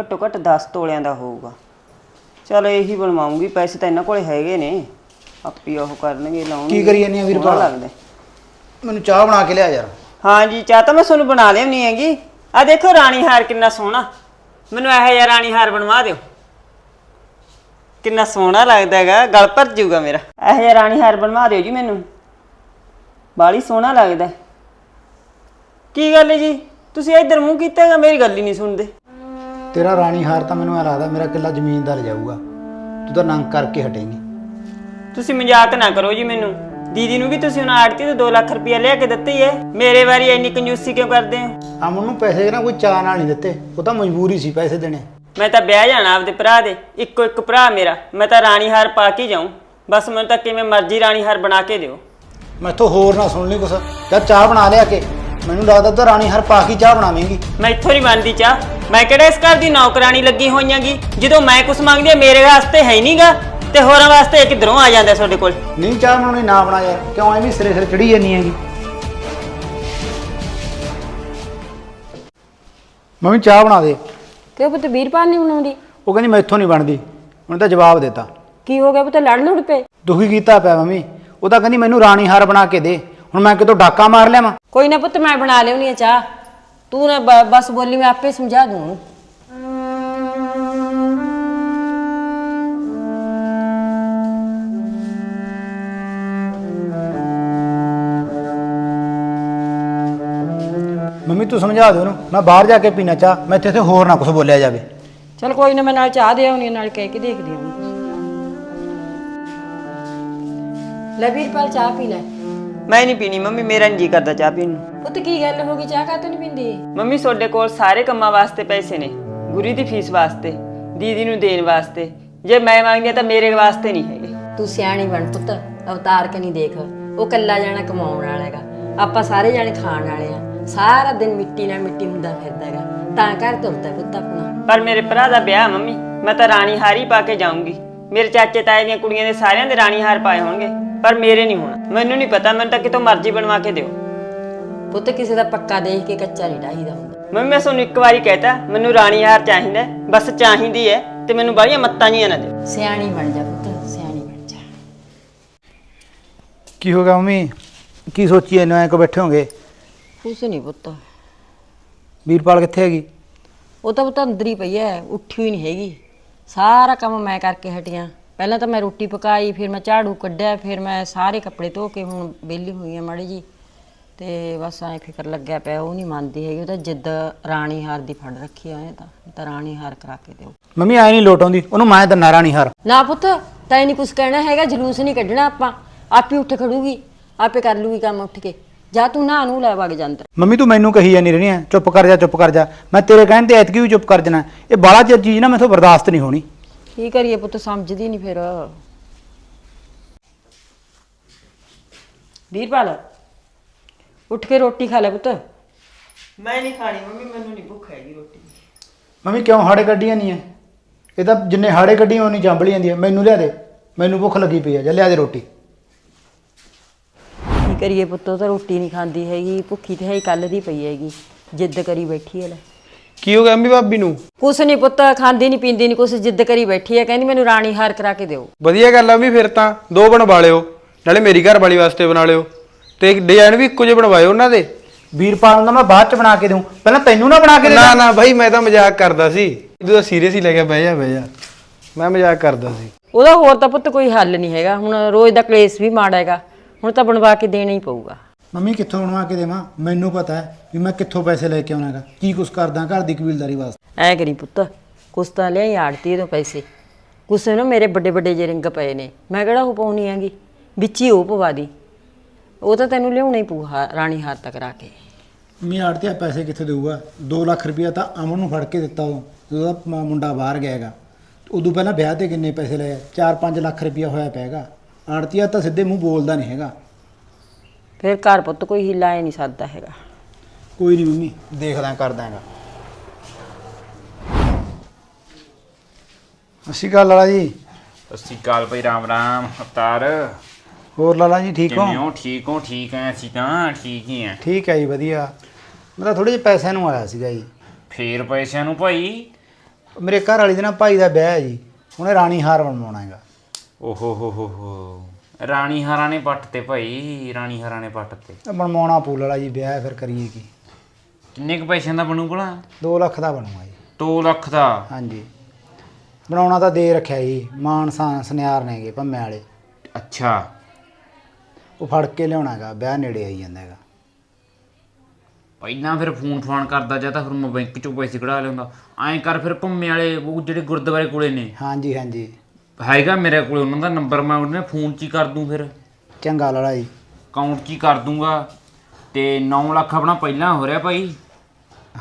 ਘੱਟੋ ਘੱਟ 10 ਤੋਲਿਆਂ ਦਾ ਹੋਊਗਾ। ਚਲ ਇਹੀ ਬਣਵਾਉਂਗੀ ਪੈਸੇ ਤਾਂ ਇਹਨਾਂ ਕੋਲੇ ਹੈਗੇ ਨੇ। ਆਪੀ ਉਹ ਕਰਨਗੇ ਲਾਉਣਗੇ। ਕੀ ਕਰੀ ਜਾਂਦੀ ਆ ਵੀਰਪਾਲ? ਲੱਗਦਾ। ਮੈਨੂੰ ਚਾਹ ਬਣਾ ਕੇ ਲਿਆ ਯਾਰ। ਹਾਂ ਜੀ ਚਾਹ ਤਾਂ ਮੈਂ ਤੁਹਾਨੂੰ ਬਣਾ ਲਿਆਉਣੀ ਹੈਗੀ। ਆ ਦੇਖੋ ਰਾਣੀ ਹਾਰ ਕਿੰਨਾ ਸੋਹਣਾ। ਮੈਨੂੰ ਇਹੋ ਜਿਹਾ ਰਾਣੀ ਹਾਰ ਬਣਵਾ ਦਿਓ। ਕਿੰਨਾ ਸੋਹਣਾ ਲੱਗਦਾ ਹੈਗਾ ਗਲ ਭਰ ਜਾਊਗਾ ਮੇਰਾ। ਇਹੋ ਜਿਹਾ ਰਾਣੀ ਹਾਰ ਬਣਵਾ ਦਿਓ ਜੀ ਮੈਨੂੰ। ਬਾਲੀ ਸੋਹਣਾ ਲੱਗਦਾ ਹੈ। ਕੀ ਗੱਲ ਹੈ ਜੀ? ਤੁਸੀਂ ਇੱਧਰ ਮੂੰਹ ਕੀਤਾ ਹੈਗਾ ਮੇਰੀ ਗੱਲ ਹੀ ਨਹੀਂ ਸੁਣਦੇ। ਤੇਰਾ ਰਾਣੀ ਹਾਰ ਤਾਂ ਮੈਨੂੰ ਐ ਲੱਗਦਾ ਮੇਰਾ ਕਿੱਲਾ ਜ਼ਮੀਨ ਦਾ ਜਾਊਗਾ। ਤੂੰ ਤਾਂ ਨੰਗ ਕਰਕੇ ਹਟੇਂਗੀ। ਤੁਸੀਂ ਮਜ਼ਾਕ ਨਾ ਕਰੋ ਜੀ ਮੈਨੂੰ। ਦੀਦੀ ਨੂੰ ਵੀ ਤੁਸੀਂ ਉਹਨਾਂ ਆੜਤੀ ਤੋਂ 2 ਲੱਖ ਰੁਪਇਆ ਲਿਆ ਕੇ ਦਿੱਤੀ ਹੈ ਮੇਰੇ ਵਾਰੀ ਇੰਨੀ ਕੰਜੂਸੀ ਕਿਉਂ ਕਰਦੇ ਹੋ ਅਮਨ ਨੂੰ ਪੈਸੇ ਨਾ ਕੋਈ ਚਾਹ ਨਾਲ ਨਹੀਂ ਦਿੱਤੇ। ਉਹ ਤਾਂ ਮਜਬੂਰੀ ਸੀ ਪੈਸੇ ਦੇਣੇ। ਮੈਂ ਤਾਂ ਵਿਆਹ ਜਾਣਾ ਆਪਦੇ ਭਰਾ ਦੇ ਇੱਕੋ ਇੱਕ ਭਰਾ ਮੇਰਾ। ਮੈਂ ਤਾਂ ਰਾਣੀ ਹਾਰ ਪਾ ਕੇ ਜਾਊਂ। ਬਸ ਮੈਨੂੰ ਤਾਂ ਕਿਵੇਂ ਮਰਜ਼ੀ ਰਾਣੀ ਹਾਰ ਬਣਾ ਕੇ ਦਿਓ। ਮੈਥੋਂ ਹੋਰ ਨਾ ਸੁਣ ਲਈ ਕੁਛ। ਜਾਂ ਚਾਹ ਬਣਾ ਲਿਆ ਕੇ। ਮੈਨੂੰ ਲੱਗਦਾ ਤਾਂ ਰਾਣੀ ਹਾਰ ਪਾ ਕੇ ਚਾਹ ਬਣਾਵੇਂਗੀ। ਮੈਂ ਇੱਥੋਂ ਨਹੀਂ ਬਣਦੀ ਚਾਹ। ਮੈਂ ਕਿਹੜਾ ਇਸ ਘਰ ਦੀ ਨੌਕਰਾਨੀ ਲੱਗੀ ਹੋਈਆਂਗੀ? ਜਦੋਂ ਮੈਂ ਕੁਝ ਮੰਗਦੀ ਆ ਮੇਰੇ ਵਾਸਤੇ ਹੈ ਨਹੀਂਗਾ ਤੇ ਹੋਰਾਂ ਵਾਸਤੇ ਕਿਧਰੋਂ ਆ ਜਾਂਦਾ ਤੁਹਾਡੇ ਕੋਲ? ਨਹੀਂ ਚਾਹ ਬਣਾਉਣੀ ਨਾ ਬਣਾ ਯਾਰ। ਕਿਉਂ ਐਵੇਂ ਸਿਰੇ ਸਿਰੇ ਚੜੀ ਜਾਂਦੀ ਹੈਗੀ? ਮੰਮੀ ਚਾਹ ਬਣਾ ਦੇ। ਕਿਉਂ ਪੁੱਤ ਵੀਰਪਾਲ ਨਹੀਂ ਬਣਾਉਂਦੀ? ਉਹ ਕਹਿੰਦੀ ਮੈਥੋਂ ਨਹੀਂ ਬਣਦੀ। ਉਹਨੇ ਤਾਂ ਜਵਾਬ ਦਿੱਤਾ। ਕੀ ਹੋ ਗਿਆ ਪੁੱਤ ਲੜ ਲੁੜ ਪਏ? ਦੁਖੀ ਕੀਤਾ ਪਿਆ ਮੰਮੀ। ਉਹ ਤਾਂ ਕਹਿੰਦੀ ਮੈਨੂੰ ਰਾਣੀ ਹਾਰ ਬਣਾ ਕੇ ਦੇ। ਹੁਣ ਮੈਂ ਕਿਤੋਂ ਡਾਕਾ ਮਾਰ ਲਿਆਵਾਂ? ਕੋਈ ਨਾ ਪੁੱਤ ਮੈਂ ਬਣਾ ਲਿਆਉਣੀ ਆ ਚਾਹ। ਤੂੰ ਨਾ ਬ- ਬਸ ਬੋਲੀ ਮੈਂ ਆਪੇ ਸਮਝਾ ਦੂੰ। ਉਹਨੂੰ। ਮੰਮੀ ਤੂੰ ਸਮਝਾ ਦੇ ਉਹਨੂੰ ਮੈਂ ਬਾਹਰ ਜਾ ਕੇ ਪੀਣਾ ਚਾਹ। ਮੈਂ ਇੱਥੇ ਇੱਥੇ ਹੋਰ ਨਾ ਕੁਝ ਬੋਲਿਆ ਜਾਵੇ। ਚਲ ਕੋਈ ਨਾ ਮੈਂ ਨਾਲ ਚਾਹ ਦੇ ਆਉਣੀ ਨਾਲ ਕਹਿ ਕੇ ਦੇਖਦੀ ਹਾਂ। ਲੈ ਵੀਰਪਾਲ ਚਾਹ ਪੀ ਲੈ। ਮੈਂ ਨਹੀਂ ਪੀਣੀ ਮੰਮੀ ਮੇਰਾ ਨਹੀਂ ਜੀ ਕਰਦਾ ਚਾਹ ਪੀਣ ਨੂੰ। ਪੁੱਤ ਕੀ ਗੱਲ ਹੋ ਗਈ? ਚਾਹ ਕਾਤੋਂ ਨਹੀਂ ਪੀਂਦੀ? ਮੰਮੀ ਤੁਹਾਡੇ ਕੋਲ ਸਾਰੇ ਕੰਮਾਂ ਵਾਸਤੇ ਪੈਸੇ ਨੇ ਗੁਰੀ ਦੀ ਫੀਸ ਵਾਸਤੇ ਦੀਦੀ ਨੂੰ ਦੇਣ ਵਾਸਤੇ। ਜੇ ਮੈਂ ਮੰਗਦੀ ਹਾਂ ਤਾਂ ਮੇਰੇ ਵਾਸਤੇ ਨਹੀਂ ਹੈਗੇ। ਤੂੰ ਸਿਆਣੀ ਬਣ ਪੁੱਤ ਅਵਤਾਰ ਕਨੀ ਦੇਖ। ਉਹ ਕੱਲਾ ਜਾਣਾ ਕਮਾਉਣ ਵਾਲਾ ਹੈਗਾ। ਆਪਾਂ ਸਾਰੇ ਜਾਣੇ ਖਾਣ ਵਾਲੇ ਆ। ਸਾਰਾ ਦਿਨ ਮਿੱਟੀ ਨਾਲ ਮਿੱਟੀ ਹੁੰਦਾ ਫਿਰਦਾ ਹੈਗਾ। ਤਾਂ ਘਰ ਤੁਰਦਾ ਪੁੱਤ ਆਪਣਾ। ਪਰ ਮੇਰੇ ਭਰਾ ਦਾ ਵਿਆਹ ਮੰਮੀ ਮੈਂ ਤਾਂ ਰਾਣੀ ਹਾਰ ਹੀ ਪਾ ਕੇ ਜਾਊਂਗੀ। ਮੇਰੇ ਚਾਚੇ ਤਾਏ ਦੀਆਂ ਕੁੜੀਆਂ ਦੇ ਸਾਰਿਆਂ ਦੇ ਰਾਣੀ ਹਾਰ ਪਾਏ ਹੋਣਗੇ ਪਰ ਮੇਰੇ ਨਹੀਂ ਹੋਣਾ। ਮੈਨੂੰ ਨਹੀਂ ਪਤਾ ਮੈਨੂੰ ਤਾਂ ਕਿਤੋਂ ਮਰਜ਼ੀ ਬਣਵਾ ਕੇ ਦਿਓ। ਪੁੱਤ ਕਿਸੇ ਦਾ ਪੱਕਾ ਦੇਖ ਕੇ ਕੱਚਾ ਨਹੀਂ ਢਾਹੀਦਾ ਹੁੰਦਾ। ਮੰਮੀ ਮੈਂ ਤੁਹਾਨੂੰ ਇੱਕ ਵਾਰੀ ਕਹਿਤਾ ਮੈਨੂੰ ਰਾਣੀ ਹਾਰ ਚਾਹੀਦਾ ਹੈ, ਬਸ ਚਾਹੀਦੀ ਹੈ ਤੇ ਮੈਨੂੰ ਬਾਹਲੀਆਂ ਮੱਤਾਂ ਜੀਆਂ ਨਾ ਦਿਓ। ਸਿਆਣੀ ਬਣ ਜਾ ਪੁੱਤ ਸਿਆਣੀ ਬਣ ਜਾ। ਕੀ ਹੋ ਗਿਆ ਮੰਮੀ? ਕੀ ਸੋਚੀ ਇਹਨੂੰ ਐ ਕੋ ਬੈਠੇ ਹੋਗੇ? ਕੁਛ ਨਹੀਂ ਪੁੱਤ। ਵੀਰਪਾਲ ਕਿੱਥੇ ਹੈਗੀ? ਉਹ ਤਾਂ ਪੁੱਤ ਅੰਦਰ ਹੀ ਪਈ ਐ ਉੱਠੀ ਹੀ ਨਹੀਂ ਹੈਗੀ। ਸਾਰਾ ਕੰਮ ਮੈਂ ਕਰਕੇ ਹਟੀਆਂ। ਪਹਿਲਾਂ ਤਾਂ ਮੈਂ ਰੋਟੀ ਪਕਾਈ ਫਿਰ ਮੈਂ ਝਾੜੂ ਕੱਢਿਆ ਫਿਰ ਮੈਂ ਸਾਰੇ ਕੱਪੜੇ ਧੋ ਕੇ ਹੁਣ ਵਿਹਲੀ ਹੋਈ ਆ ਮਾੜੀ ਜੀ। ਤੇ ਬਸ ਐ ਫਿਕਰ ਲੱਗਿਆ ਪਿਆ ਉਹ ਨਹੀਂ ਮੰਨਦੀ ਹੈਗੀ ਉਹ ਤਾਂ ਜਿੱਦ ਰਾਣੀ ਹਾਰ ਦੀ ਫੜ ਰੱਖੀ ਆ ਤਾਂ। ਤਾਂ ਰਾਣੀ ਹਾਰ ਕਰਾ ਕੇ ਦਿਓ। ਮੰਮੀ ਐ ਨਹੀਂ ਲੋਟ ਆਉਂਦੀ ਉਹਨੂੰ ਮੈਂ ਦਿੰਨਾ ਰਾਣੀ ਹਾਰ। ਨਾ ਪੁੱਤ ਤੈਨੂੰ ਨਹੀਂ ਕੁਝ ਕਹਿਣਾ ਹੈਗਾ ਜਲੂਸ ਨਹੀਂ ਕੱਢਣਾ ਆਪਾਂ। ਆਪੇ ਉੱਠ ਖੜੂਗੀ ਆਪੇ ਕਰ ਲੂਗੀ ਕੰਮ ਉੱਠ ਕੇ। ਜਾ ਤੂੰ ਨਾ ਨੂੰ ਲੈ ਵਗ ਜਾ ਅੰਦਰ। ਮੰਮੀ ਤੂੰ ਮੈਨੂੰ ਕਹੀ ਜਾਨੀ ਰਹਿਣੀ ਐ ਚੁੱਪ ਕਰ ਜਾ ਚੁੱਪ ਕਰ ਜਾ। ਮੈਂ ਤੇਰੇ ਕਹਿਣ ਤੇ ਐਤਕੀ ਵੀ ਚੁੱਪ ਕਰ ਜਾਣਾ। ਇਹ ਬਾਲਾ ਚਿਰ ਚੀਜ਼ ਨਾ ਮੈਥੋਂ ਬਰਦਾਸ਼ਤ ਨਹੀਂ ਹੋਣੀ। ਕੀ ਕਰੀਏ ਪੁੱਤ ਸਮਝਦੀ ਨਹੀਂ ਫਿਰ। ਵੀਰਪਾਲ ਉੱਠ ਕੇ ਰੋਟੀ ਖਾ ਲੈ ਪੁੱਤ। ਮੈਂ ਨਹੀਂ ਖਾਣੀ ਮੰਮੀ ਮੈਨੂੰ ਨਹੀਂ ਭੁੱਖ ਹੈਗੀ ਰੋਟੀ। ਮੰਮੀ ਕਿਉਂ ਹਾੜੇ ਕੱਢੀਆਂ ਨਹੀਂ ਐ? ਇਹ ਤਾਂ ਜਿੰਨੇ ਹਾੜੇ ਕੱਢੀਆਂ ਉਨੀ ਚੰਬਲੀ ਜਾਂਦੀ ਐ। ਮੈਨੂੰ ਲਿਆ ਦੇ। ਮੈਨੂੰ ਭੁੱਖ ਲੱਗੀ ਪਈ ਐ। ਜਾ ਲਿਆ ਦੇ ਰੋਟੀ। ਕਰੀਏ ਪੁੱਤ ਤਾਂ ਰੋਟੀ ਨਹੀਂ ਖਾਂਦੀ ਹੈਗੀ ਭੁੱਖੀ ਤੇ ਹੈ ਕੱਲ ਦੀ ਪਈ ਹੈਗੀ ਜਿੱਦ ਕਰੀ ਬੈਠੀ ਹੈ ਲੈ। ਕੀ ਹੋ ਗਿਆ ਅੰਮੀ ਭਾਬੀ ਨੂੰ? ਕੁਛ ਨਹੀਂ ਪੁੱਤ ਖਾਂਦੀ ਨਹੀਂ ਪੀਂਦੀ ਨਹੀਂ ਕੁਛ ਜਿੱਦ ਕਰੀ ਬੈਠੀ ਹੈ ਕਹਿੰਦੀ ਮੈਨੂੰ ਰਾਣੀ ਹਾਰ ਕਰਾ ਕੇ ਦਿਓ। ਵਧੀਆ ਗੱਲ ਆ ਵੀ ਫਿਰ ਤਾਂ ਦੋ ਬਣਵਾ ਲਿਓ ਨਾਲੇ ਮੇਰੀ ਘਰ ਵਾਲੀ ਵਾਸਤੇ ਬਣਾ ਲਿਓ ਤੇ ਡਿਜ਼ਾਈਨ ਵੀ ਇੱਕੋ ਜਿਹੇ ਬਣਵਾਇਓ ਉਹਨਾਂ ਦੇ। ਵੀਰਪਾਲ ਨੂੰ ਤਾਂ ਮੈਂ ਬਾਅਦ ਚ ਬਣਾ ਕੇ ਦਊਂ ਪਹਿਲਾਂ ਤੈਨੂੰ ਨਾ ਬਣਾ ਕੇ ਦੇ ਨਾ ਨਾ ਭਾਈ ਮੈਂ ਤਾਂ ਮਜ਼ਾਕ ਕਰਦਾ ਸੀ। ਤੂੰ ਤਾਂ ਸੀਰੀਅਸ ਹੀ ਲੈ ਗਿਆ ਬਹਿ ਜਾ ਬਹਿ ਜਾ। ਮੈਂ ਮਜ਼ਾਕ ਕਰਦਾ ਸੀ। ਉਹਦਾ ਹੋਰ ਤਾਂ ਪੁੱਤ ਕੋਈ ਹੱਲ ਨਹੀਂ ਹੈਗਾ ਹੁਣ ਰੋਜ਼ ਦਾ ਕਲੇਸ਼ ਵੀ ਮਾੜਾ ਹੈਗਾ। ਹੁਣ ਤਾਂ ਬਣਵਾ ਕੇ ਦੇਣਾ ਹੀ ਪਊਗਾ। ਮੰਮੀ ਕਿੱਥੋਂ ਬਣਵਾ ਕੇ ਦੇਵਾਂ? ਮੈਨੂੰ ਪਤਾ ਹੈ ਵੀ ਮੈਂ ਕਿੱਥੋਂ ਪੈਸੇ ਲੈ ਕੇ ਆਉਣਾਗਾ। ਕੀ ਕੁਛ ਕਰਦਾ ਘਰ ਦੀ ਕਬੀਲਦਾਰੀ ਵਾਸਤੇ? ਐ ਕਰੀ ਪੁੱਤ ਕੁਛ ਤਾਂ ਲਿਆਈ ਆੜਤੀ ਤੋਂ ਪੈਸੇ। ਕੁਛ ਨਾ ਮੇਰੇ ਵੱਡੇ ਵੱਡੇ ਜਿਹੇ ਰਿੰਗ ਪਏ ਨੇ। ਮੈਂ ਕਿਹੜਾ ਉਹ ਪਾਉਣੀ ਆਂਗੀ ਵਿੱਚ ਹੀ ਉਹ ਪਵਾ ਦੀ। ਉਹ ਤਾਂ ਤੈਨੂੰ ਲਿਆਉਣਾ ਹੀ ਪਊ ਹਾ- ਰਾਣੀ ਹਾਰ ਤੱਕ ਰਾ ਕੇ। ਮੰਮੀ ਆੜਤੀਆ ਪੈਸੇ ਕਿੱਥੇ ਦੇਊਗਾ? 2 ਲੱਖ ਰੁਪਇਆ ਤਾਂ ਅਮਨ ਨੂੰ ਫੜ ਕੇ ਦਿੱਤਾ ਉਹ ਜਦੋਂ ਉਹਦਾ ਮ- ਮੁੰਡਾ ਬਾਹਰ ਗਿਆ ਹੈਗਾ ਉਦੋਂ ਪਹਿਲਾਂ ਵਿਆਹ ਤੇ ਕਿੰਨੇ ਪੈਸੇ ਲਏ? 4-5 ਲੱਖ ਰੁਪਇਆ ਹੋਇਆ ਪੈਗਾ ਆੜਤੀਆ ਤਾਂ ਸਿੱਧੇ ਮੂੰਹ ਬੋਲਦਾ ਨਹੀਂ ਹੈਗਾ। ਫਿਰ ਘਰ ਪੁੱਤ ਕੋਈ ਹਿੱਲਾ ਹੀ ਨਹੀਂ ਸਕਦਾ ਹੈਗਾ। ਕੋਈ ਨਹੀਂ ਮੰਮੀ। ਦੇਖਦਾ ਕਰਦਾ ਹੈਗਾ। ਅਸੀਂ ਗੱਲ ਲਾਲਾ ਜੀ। ਸਤਿ ਸ਼੍ਰੀ ਅਕਾਲ ਭਾਈ ਰਾਮ ਰਾਮ ਅਵਤਾਰ। ਹੋਰ ਲਾਲਾ ਜੀ ਠੀਕ ਕਿਵੇਂ ਹੋ? ਹੋ ਠੀਕ ਹੋ? ਠੀਕ ਐ ਅਸੀਂ ਤਾਂ ਠੀਕ ਹੀ ਆ ਠੀਕ ਹੈ ਜੀ ਵਧੀਆ। ਮੈਂ ਤਾਂ ਥੋੜੇ ਜਿਹੇ ਪੈਸਿਆਂ ਨੂੰ ਆਇਆ ਸੀਗਾ ਜੀ। ਫੇਰ ਪੈਸਿਆਂ ਨੂੰ ਭਾਈ? ਮੇਰੇ ਘਰ ਵਾਲੀ ਦੇ ਨਾ ਭਾਈ ਦਾ ਵਿਆਹ ਹੈ ਜੀ। ਉਹਨੇ ਰਾਣੀ ਹਾਰ ਬਣਵਾਉਣਾ ਹੈਗਾ। ਓਹੋ ਹੋ ਹੋ ਹੋ। ਰਾਣੀ ਹਾਰਾਂ ਨੇ ਪੱਟ ਤੇ ਭਾਈ ਰਾਣੀ ਹਾਰਾਂ ਨੇ ਪੱਟ ਤੇ। ਤਾਂ ਬਣਵਾਉਣਾ ਪੂ ਲਾਲਾ ਜੀ ਵਿਆਹ ਹੈ, ਫਿਰ ਕਰੀਏ ਕੀ? ਕਿੰਨੇ ਕੁ ਪੈਸਿਆਂ ਦਾ ਬਣੂ ਭਲਾ? 2 ਲੱਖ ਦਾ ਬਣੂਗਾ ਜੀ। 2 ਲੱਖ ਦਾ? ਹਾਂਜੀ। ਬਣਾਉਣਾ ਤਾਂ ਦੇ ਰੱਖਿਆ ਜੀ ਮਾਨ ਸਾਂ ਸੁਨਿਆਰ ਨੇਗੇ ਭੰਮੇ ਵਾਲੇ। ਅੱਛਾ। ਉਹ ਫੜ ਕੇ ਲਿਆਉਣਾ ਹੈਗਾ ਵਿਆਹ ਨੇੜੇ ਆਈ ਜਾਂਦਾ ਹੈਗਾ। ਪਹਿਲਾਂ ਫਿਰ ਫੋਨ ਫਾਨ ਕਰਦਾ ਜਾਂ ਤਾਂ ਫਿਰ ਮੈਂ ਬੈਂਕ ਚੋਂ ਪੈਸੇ ਕਢਾ ਲਿਆਉਂਦਾ। ਐਂ ਕਰ ਫਿਰ ਭੰਮੇ ਵਾਲੇ ਉਹ ਜਿਹੜੇ ਗੁਰਦੁਆਰੇ ਕੋਲੇ ਨੇ। ਹਾਂਜੀ ਹਾਂਜੀ। ਹੈਗਾ ਮੇਰੇ ਕੋਲੇ ਉਹਨਾਂ ਦਾ ਨੰਬਰ ਮੈਂ ਉਹਨੇ ਫੋਨ 'ਚ ਹੀ ਕਰ ਦੂੰ ਫਿਰ। ਚੰਗਾ ਲਾਲਾ ਜੀ। ਅਕਾਊਂਟ 'ਚ ਹੀ ਕਰ ਦੂੰਗਾ। ਤੇ 9 ਲੱਖ ਆਪਣਾ ਪਹਿਲਾਂ ਹੋ ਰਿਹਾ ਭਾਈ।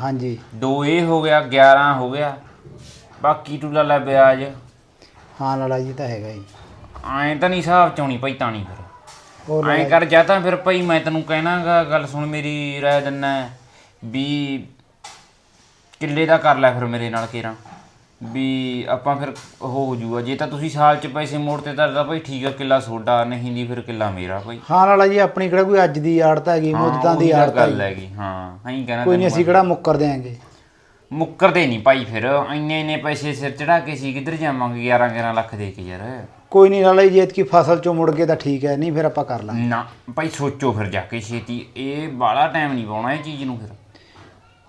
ਹਾਂਜੀ। ਦੋ ਇਹ ਹੋ ਗਿਆ 11 ਹੋ ਗਿਆ। ਬਾਕੀ ਤੂੰ ਲਾ ਲੈ ਵਿਆਜ। ਹਾਂ ਲਾਲਾ ਜੀ ਤਾਂ ਹੈਗਾ ਜੀ। ਐਂ ਤਾਂ ਨਹੀਂ ਹਿਸਾਬ ਚ ਆਉਣੀ ਭਾਈ ਤਾਣੀ ਫਿਰ। ਹੋਰ ਐਂ ਕਰ ਜਾ ਤਾਂ ਫਿਰ ਭਾਈ ਮੈਂ ਤੈਨੂੰ ਕਹਿਣਾਗਾ ਗੱਲ ਸੁਣ ਮੇਰੀ ਰਾਏ ਦਿੰਨਾ। ਵੀ ਕਿੱਲੇ ਦਾ ਕਰ ਲੈ ਫਿਰ ਮੇਰੇ ਨਾਲ ਕੇਰਾ। ਵੀ ਆਪਾਂ ਫਿਰ ਉਹ ਹੋ ਜੂਗਾ। ਜੇ ਤਾਂ ਤੁਸੀਂ ਸਾਲ ਚ ਪੈਸੇ ਮੋੜਤੇ ਤਾਂ ਤਾਂ ਭਾਈ ਠੀਕ ਆ ਕਿੱਲਾ ਸੋਡਾ ਨਹੀਂ ਦੀ ਫਿਰ ਕਿੱਲਾ ਮੇਰਾ ਭਾਈ। ਹਾਂ ਲਾਲਾ ਜੀ ਆਪਣੀ ਕਿਹੜਾ ਕੋਈ ਅੱਜ ਦੀ ਆੜਤ ਹੈਗੀ ਮੁੱਦਤਾਂ ਦੀ ਆੜਤ ਗੱਲ ਹੈਗੀ। ਹਾਂ ਐਂ ਕਹਿਣਾ ਕੋਈ ਨਹੀਂ ਅਸੀਂ ਕਿਹੜਾ ਮੁੱਕਰ ਦਿਆਂਗੇ। ਮੁੱਕਰਦੇ ਨਹੀਂ ਭਾਈ ਫਿਰ ਇੰਨੇ ਇੰਨੇ ਪੈਸੇ ਸਿਰ ਚੜਾ ਕੇ ਸੀ ਕਿੱਧਰ ਜਾਵਾਂਗੇ 11 11 ਲੱਖ ਦੇ ਕੇ ਯਾਰ। ਕੋਈ ਨਹੀਂ ਲਾਲਾ ਜੀ ਐਤਕੀ ਫਸਲ ਚੋਂ ਮੁੜ ਗਏ ਤਾਂ ਠੀਕ ਹੈ ਨਹੀਂ ਫਿਰ ਆਪਾਂ ਕਰ ਲਾਂਗੇ। ਨਾ ਭਾਈ ਸੋਚੋ ਫਿਰ ਜਾ ਕੇ ਛੇਤੀ ਇਹ ਬਾਲਾ ਟਾਈਮ ਨਹੀਂ ਪਾਉਣਾ ਇਹ ਚੀਜ਼ ਨੂੰ ਫਿਰ।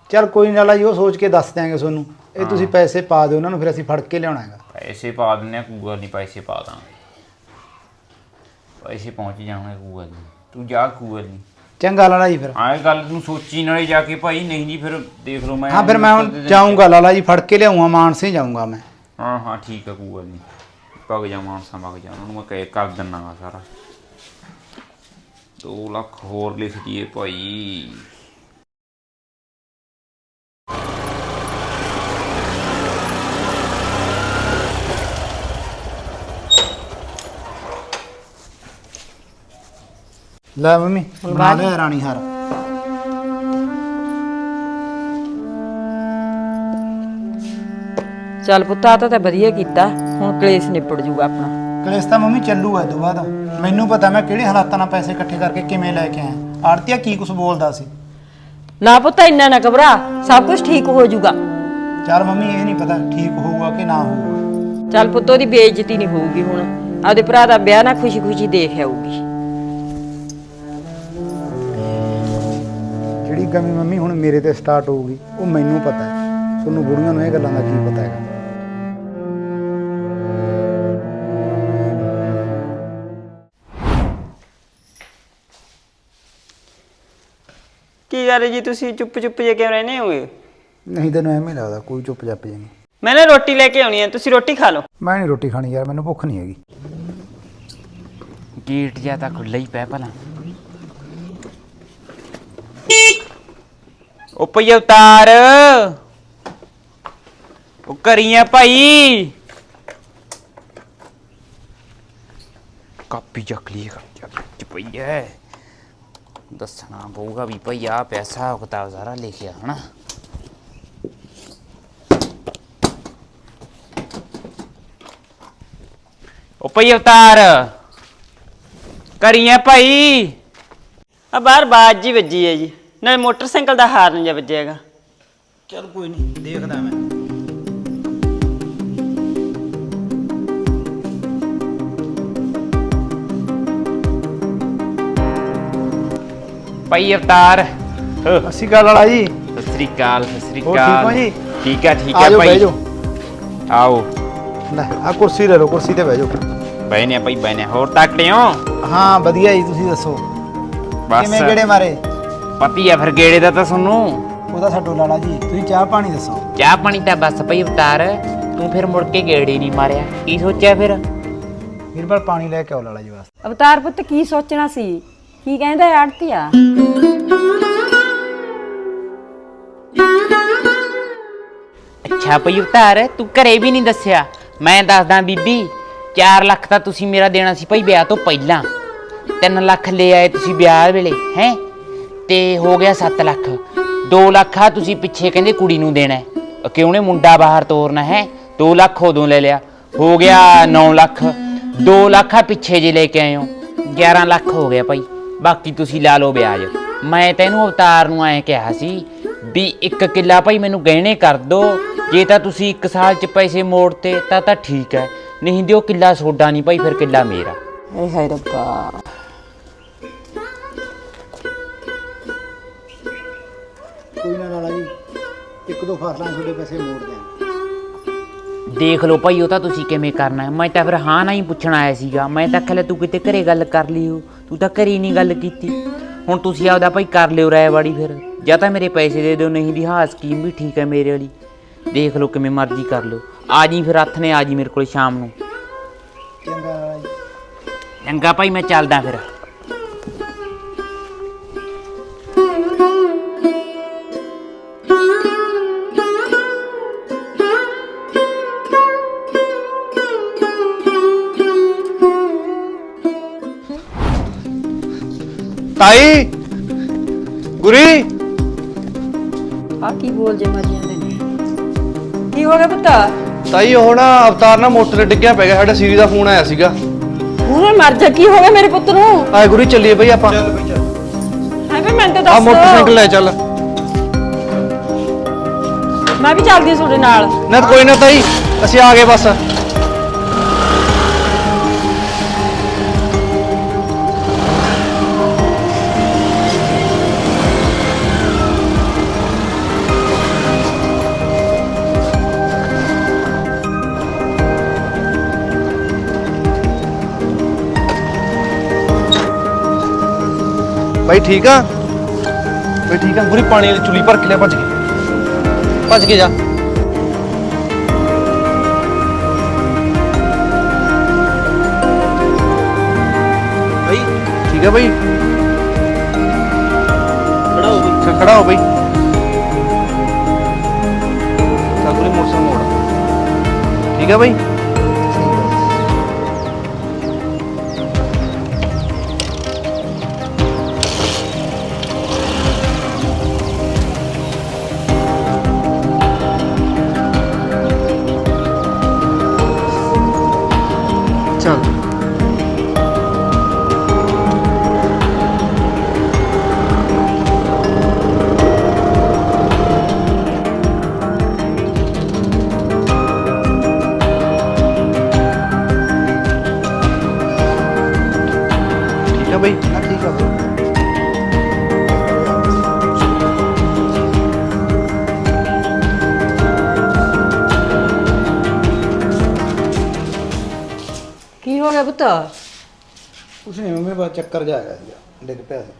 ਚਲ ਕੋਈ ਨਹੀਂ ਲਾਲਾ ਜੀ ਉਹ ਸੋਚ ਕੇ ਦੱਸ ਦਿਆਂਗੇ ਤੁਹਾਨੂੰ। ਇਹ ਤੁਸੀਂ ਪੈਸੇ ਪਾ ਦਿਓ ਉਹਨਾਂ ਨੂੰ ਫਿਰ ਅਸੀਂ ਫੜ ਕੇ ਲਿਆਉਣਾ ਹੈਗਾ। ਪੈਸੇ ਪਾ ਦਿੰਨੇ ਆ ਕੂਗਾ ਨਹੀਂ ਪੈਸੇ ਪਾ ਦਾਂਗੇ। ਪੈਸੇ ਪਹੁੰਚ ਜਾਣਗੇ ਕੂਗਾ ਨਹੀਂ ਤੂੰ ਜਾ ਕੂਗਾ ਨਹੀਂ ਚੰਗਾ ਲਾਲਾ ਜੀ ਫਿਰ। ਆਹ ਗੱਲ ਨੂੰ ਸੋਚੀ ਨਾਲੇ ਜਾ ਕੇ ਭਾਈ ਨਹੀਂ ਜੀ ਫਿਰ ਦੇਖ ਲਓ ਮੈਂ ਹਾਂ ਫਿਰ ਮੈਂ ਹੁਣ ਜਾਊਂਗਾ ਲਾਲਾ ਜੀ ਫੜ ਕੇ ਲਿਆਉਂਗਾ ਮਾਨਸੇ ਜਾਊਂਗਾ ਮੈਂ। ਹਾਂ ਹਾਂ ਠੀਕ ਆ ਕੂਗਾ ਨਹੀਂ ਭਗ ਜਾ ਮਾਨਸਾ ਭਗ ਜਾ ਉਹਨਾਂ ਨੂੰ ਮੈਂ ਕਹਿ ਕਰ ਦਿੰਨਾ ਗਾ ਸਾਰਾ। 2 ਲੱਖ ਹੋਰ ਲਿਖ ਦਈਏ ਭਾਈ। ਲੈ ਮੰਮੀ ਬਣਾ ਲਿਆ ਰਾਣੀ ਹਾਰ। ਚੱਲ ਪੁੱਤ ਆ ਤਾਂ ਤੈਂ ਵਧੀਆ ਕੀਤਾ। ਹੁਣ ਕਲੇਸ਼ ਨਿਪਟ ਜੂਗਾ ਆਪਣਾ। ਕਲੇਸ਼ ਤਾਂ ਮੰਮੀ ਚੱਲੂਗਾ ਤੋਂ ਬਾਅਦ। ਮੈਨੂੰ ਪਤਾ ਮੈਂ ਕਿਹੜੇ ਹਾਲਾਤਾਂ ਨਾਲ ਪੈਸੇ ਇਕੱਠੇ ਕਰਕੇ ਕਿਵੇਂ ਲੈ ਕੇ ਆਇਆ। ਆੜਤੀਆ ਕੀ ਕੁਝ ਬੋਲਦਾ ਸੀ? ਨਾ ਪੁੱਤ ਇੰਨਾ ਨਾ ਘਬਰਾ। ਸਭ ਕੁਝ ਠੀਕ ਹੋ ਜੂਗਾ। ਚੱਲ ਮੰਮੀ ਇਹ ਨਹੀਂ ਪਤਾ ਠੀਕ ਹੋਊਗਾ ਕਿ ਨਾ ਹੋਊਗਾ। ਚੱਲ ਪੁੱਤ ਉਹਦੀ ਬੇਇੱਜ਼ਤੀ ਨਹੀਂ ਹੋਊਗੀ ਹੁਣ। ਆਪਦੇ ਭਰਾ ਦਾ ਵਿਆਹ ਨਾ ਖੁਸ਼ੀ-ਖੁਸ਼ੀ ਦੇਖ ਆਊਗੀ। ਜਿਹੜੀ ਕਮੀ ਮੰਮੀ ਹੁਣ ਮੇਰੇ ਤੇ ਸਟਾਰਟ ਹੋਊਗੀ ਉਹ ਮੈਨੂੰ ਪਤਾ ਹੈ। ਤੁਹਾਨੂੰ ਬੁੜੀਆਂ ਨੂੰ ਇਹ ਗੱਲਾਂ ਦਾ ਕੀ ਪਤਾ ਹੈਗਾ। ਕੀ ਗੱਲ ਜੀ ਤੁਸੀਂ ਚੁੱਪ ਚੁੱਪ ਜੇ ਕਿਉਂ ਰਹਿੰਦੇ ਹੋਗੇ? ਨਹੀਂ ਤੈਨੂੰ ਐਵੇਂ ਲੱਗਦਾ ਕੋਈ ਚੁੱਪ ਚਾਪ ਜਾਏਗੀ ਮੈਂ ਨਾ ਰੋਟੀ ਲੈ ਕੇ ਆਉਣੀ ਹੈ ਤੁਸੀਂ ਰੋਟੀ ਖਾ ਲਓ। ਮੈਂ ਨਹੀਂ ਰੋਟੀ ਖਾਣੀ ਯਾਰ ਮੈਨੂੰ ਭੁੱਖ ਨਹੀਂ ਹੈਗੀ। ਗੇਟ ਜਾਂ ਤਾਂ ਖੁੱਲ੍ਹਾ ਹੀ ਪਿਆ ਭਲਾ। ਉਹ ਪਈ ਅਵਤਾਰ ਉਹ ਕਰੀਆਂ ਭਾਈ। ਕਾਪੀ ਚੱਕ ਲਈ ਚੱਕ ਚ ਦੱਸਣਾ ਪਊਗਾ ਵੀ ਭਈ ਆ ਪੈਸਾ ਕਿਤਾਬ ਸਾਰਾ ਲਿਖਿਆ ਹਨਾ ਉਹ ਭਈ ਅਵਤਾਰ ਕਰੀਆਂ ਭਾਈ। ਆ ਬਾਹਰ ਬਾਜ ਜੀ ਵੱਜੀ ਹੈ ਜੀ। ਨਾਲੇ ਮੋਟਰਸਾਈਕਲ ਦਾ ਹਾਰਨ ਜਿਹਾ ਵੱਜਿਆਗਾ ਚੱਲ ਕੋਈ ਨਹੀਂ ਦੇਖਦਾ ਮੈਂ। ਭਾਈ ਅਵਤਾਰ। ਅਸੀਂ ਗੱਲ ਵਾਲਾ ਜੀ। ਸਤਿ ਸ੍ਰੀ ਅਕਾਲ ਸਤਿ ਸ੍ਰੀ ਹੋਰ ਠੀਕ ਹੋ ਅਕਾਲ। ਜੀ? ਠੀਕ ਆ ਠੀਕ ਆ ਆ ਭਾਈ। ਜਾਓ ਆਓ। ਲੈ ਆ ਕੁਰਸੀ ਲੈ ਲਓ ਕੁਰਸੀ ਤੇ ਬਹਿ ਜਾਓ ਬੈਨੇ ਭਾਈ ਬੈਨੇ ਹੋਰ ਤੱਕੜੇ ਹੋ? ਹਾਂ ਵਧੀਆ ਜੀ ਤੁਸੀਂ ਦੱਸੋ। ਬਸ। ਕਿਵੇਂ ਗੇੜੇ ਮਾਰੇ? ਪਤੀ ਆ ਫਿਰ ਗੇੜੇ ਦਾ ਤਾਂ ਸੁਣੂ ਉਹਦਾ ਸਾਡੋ ਲਾਲਾ ਜੀ ਤੁਸੀਂ ਚਾਹ ਪਾਣੀ ਦੱਸੋ। ਚਾਹ ਪਾਣੀ ਤਾਂ ਬਸ ਭਾਈ ਅਵਤਾਰ ਤੂੰ ਫਿਰ ਮੁੜ ਕੇ ਗੇੜੇ ਨਹੀਂ ਮਾਰਿਆ। ਕੀ ਸੋਚਿਆ ਫਿਰ? ਵੀਰਪਾਲ ਪਾਣੀ ਲੈ ਕੇ ਆਓ ਲਾਲਾ ਜੀ ਵਾਸਤੇ। ਅਵਤਾਰ ਪੁੱਤ ਕੀ ਸੋਚਣਾ ਸੀ? ਕੀ ਕਹਿੰਦਾ ਆੜਤੀਆ? ਅੱਛਾ ਭਈ ਉਤਾਰ ਤੂੰ ਘਰੇ ਵੀ ਨਹੀਂ ਦੱਸਿਆ। ਮੈਂ ਦੱਸਦਾ ਬੀਬੀ 4 ਲੱਖ ਤਾਂ ਤੁਸੀਂ ਮੇਰਾ ਦੇਣਾ ਸੀ ਭਈ ਵਿਆਹ ਤੋਂ ਪਹਿਲਾਂ। 3 ਲੱਖ ਲੈ ਆਏ ਤੁਸੀਂ ਵਿਆਹ ਵੇਲੇ ਹੈ? ਤੇ ਹੋ ਗਿਆ 7 ਲੱਖ। 2 ਲੱਖ ਆ ਤੁਸੀਂ ਪਿੱਛੇ ਕਹਿੰਦੇ ਕੁੜੀ ਨੂੰ ਦੇਣਾ ਹੈ। ਅ ਕਿਉਂ ਮੁੰਡਾ ਬਾਹਰ ਤੋਰਨਾ ਹੈ? 2 ਲੱਖ ਉਦੋਂ ਲੈ ਲਿਆ। ਹੋ ਗਿਆ 9 ਲੱਖ। 2 ਲੱਖ ਆ ਪਿੱਛੇ ਜੇ ਲੈ ਕੇ ਆਏ ਹੋ। 11 ਲੱਖ ਹੋ ਗਿਆ ਭਾਈ। ਬਾਕੀ ਤੁਸੀਂ ਲਾ ਲਓ ਵਿਆਜ। ਮੈਂ ਤੈਨੂੰ ਅਵਤਾਰ ਨੂੰ ਐਂ ਕਿਹਾ ਸੀ ਵੀ ਇੱਕ ਕਿੱਲਾ ਭਾਈ ਮੈਨੂੰ ਗਹਿਣੇ ਕਰ ਦੋ। ਜੇ ਤਾਂ ਤੁਸੀਂ ਇੱਕ ਸਾਲ ਚ ਪੈਸੇ ਮੋੜਤੇ, ਤਾਂ ਤਾਂ ਠੀਕ ਹੈ। ਨਹੀਂ ਦਿਓ ਕਿੱਲਾ ਸੋਡਾ ਨਹੀਂ ਭਾਈ, ਫਿਰ ਕਿੱਲਾ ਮੇਰਾ। ਏ ਹਾਏ ਰੱਬਾ। ਕੋਈ ਨਾ ਲਾਲਾ ਜੀ ਇੱਕ ਦੋ ਫਸਲਾਂ ਤੁਹਾਡੇ ਪੈਸੇ ਮੋੜ ਦਿਆਂ ਦੇਖ ਲਓ ਭਾਈ ਉਹ ਤਾਂ ਤੁਸੀਂ ਕਿਵੇਂ ਕਰਨਾ ਹੈ? ਮੈਂ ਤਾਂ ਫਿਰ ਹਾਂ ਨਾ ਹੀ ਪੁੱਛਣ ਆਇਆ ਸੀਗਾ। ਮੈਂ ਤਾਂ ਖਲੇ ਤੂੰ ਕਿਤੇ ਘਰੇ ਗੱਲ ਕਰ ਲਈ ਹੋ ਤੂੰ ਤਾਂ ਘਰੇ ਨਹੀਂ ਗੱਲ ਕੀਤੀ। ਹੁਣ ਤੁਸੀਂ ਆਪਦਾ ਭਾਈ ਕਰ ਲਿਓ ਰਾਇਵਾੜੀ ਫਿਰ। ਜਾਂ ਤਾਂ ਮੇਰੇ ਪੈਸੇ ਦੇ ਦਿਓ ਨਹੀਂ ਦੀ ਹਾਂ ਸਕੀਮ ਵੀ ਠੀਕ ਹੈ ਮੇਰੇ ਵਾਲੀ। ਦੇਖ ਲਓ ਕਿਵੇਂ ਮਰਜ਼ੀ ਕਰ ਲਓ। ਆ ਜੀ ਫਿਰ ਹੱਥ ਨੇ ਆ ਜੀ ਮੇਰੇ ਕੋਲ ਸ਼ਾਮ ਨੂੰ। ਚੰਗਾ ਲਾਲਾ ਜੀ। ਚੰਗਾ ਭਾਈ ਮੈਂ ਚੱਲਦਾ ਫਿਰ। ਤਾਈ ਗੁਰੀ। ਆ ਕੀ ਬੋਲ ਜੇ ਮਰ ਜਾਂਦੇ ਨੇ। ਕੀ ਹੋ ਗਿਆ ਪੁੱਤ? ਤਾਈ ਉਹ ਨਾ ਅਵਤਾਰ ਨਾ ਮੋਟਰ ਡਿੱਗਿਆ ਪੈ ਗਿਆ ਸਾਡਾ ਸੀਰੀ ਦਾ ਫੋਨ ਆਇਆ ਸੀਗਾ। ਹੁਣ ਮਰ ਜਾ ਕੀ ਹੋ ਗਿਆ ਮੇਰੇ ਪੁੱਤ ਨੂੰ? ਆਏ ਗੁਰੀ ਚੱਲੀਏ ਬਈ ਆਪਾਂ। ਹੈ ਵੀ ਮੈਂ ਤਾਂ ਆ ਦੱਸ। ਮੋਟਰਸਾਈਕਲ ਲੈ ਚੱਲ। ਮੈਂ ਵੀ ਚੱਲਦੀ ਹਾਂ ਤੁਹਾਡੇ ਨਾਲ। ਨਾ ਕੋਈ ਨਾ ਤਾਈ ਅਸੀਂ ਆ ਗਏ ਬਸ। ਬਾਈ ਠੀਕ ਆ ਬਈ ਠੀਕ ਆ ਗੁਰੀ ਪਾਣੀ ਵਾਲੀ ਚੁਲੀ ਭਰ ਕੇ ਲਿਆ ਭੱਜ ਕੇ ਭੱਜ ਕੇ ਜਾ ਬਈ ਠੀਕ ਹੈ ਬਈ ਖੜਾ ਹੋ ਬਈ ਖੜਾ ਹੋ ਬਈ ਸਾਗੁਰੀ ਮੋਟਰ ਮੋੜ ਠੀਕ ਹੈ ਬਈ ਚੱਕਰ ਜਾ ਗਿਆ ਸੀਗਾ ਡਿੱਗ ਪਿਆ ਸੀ।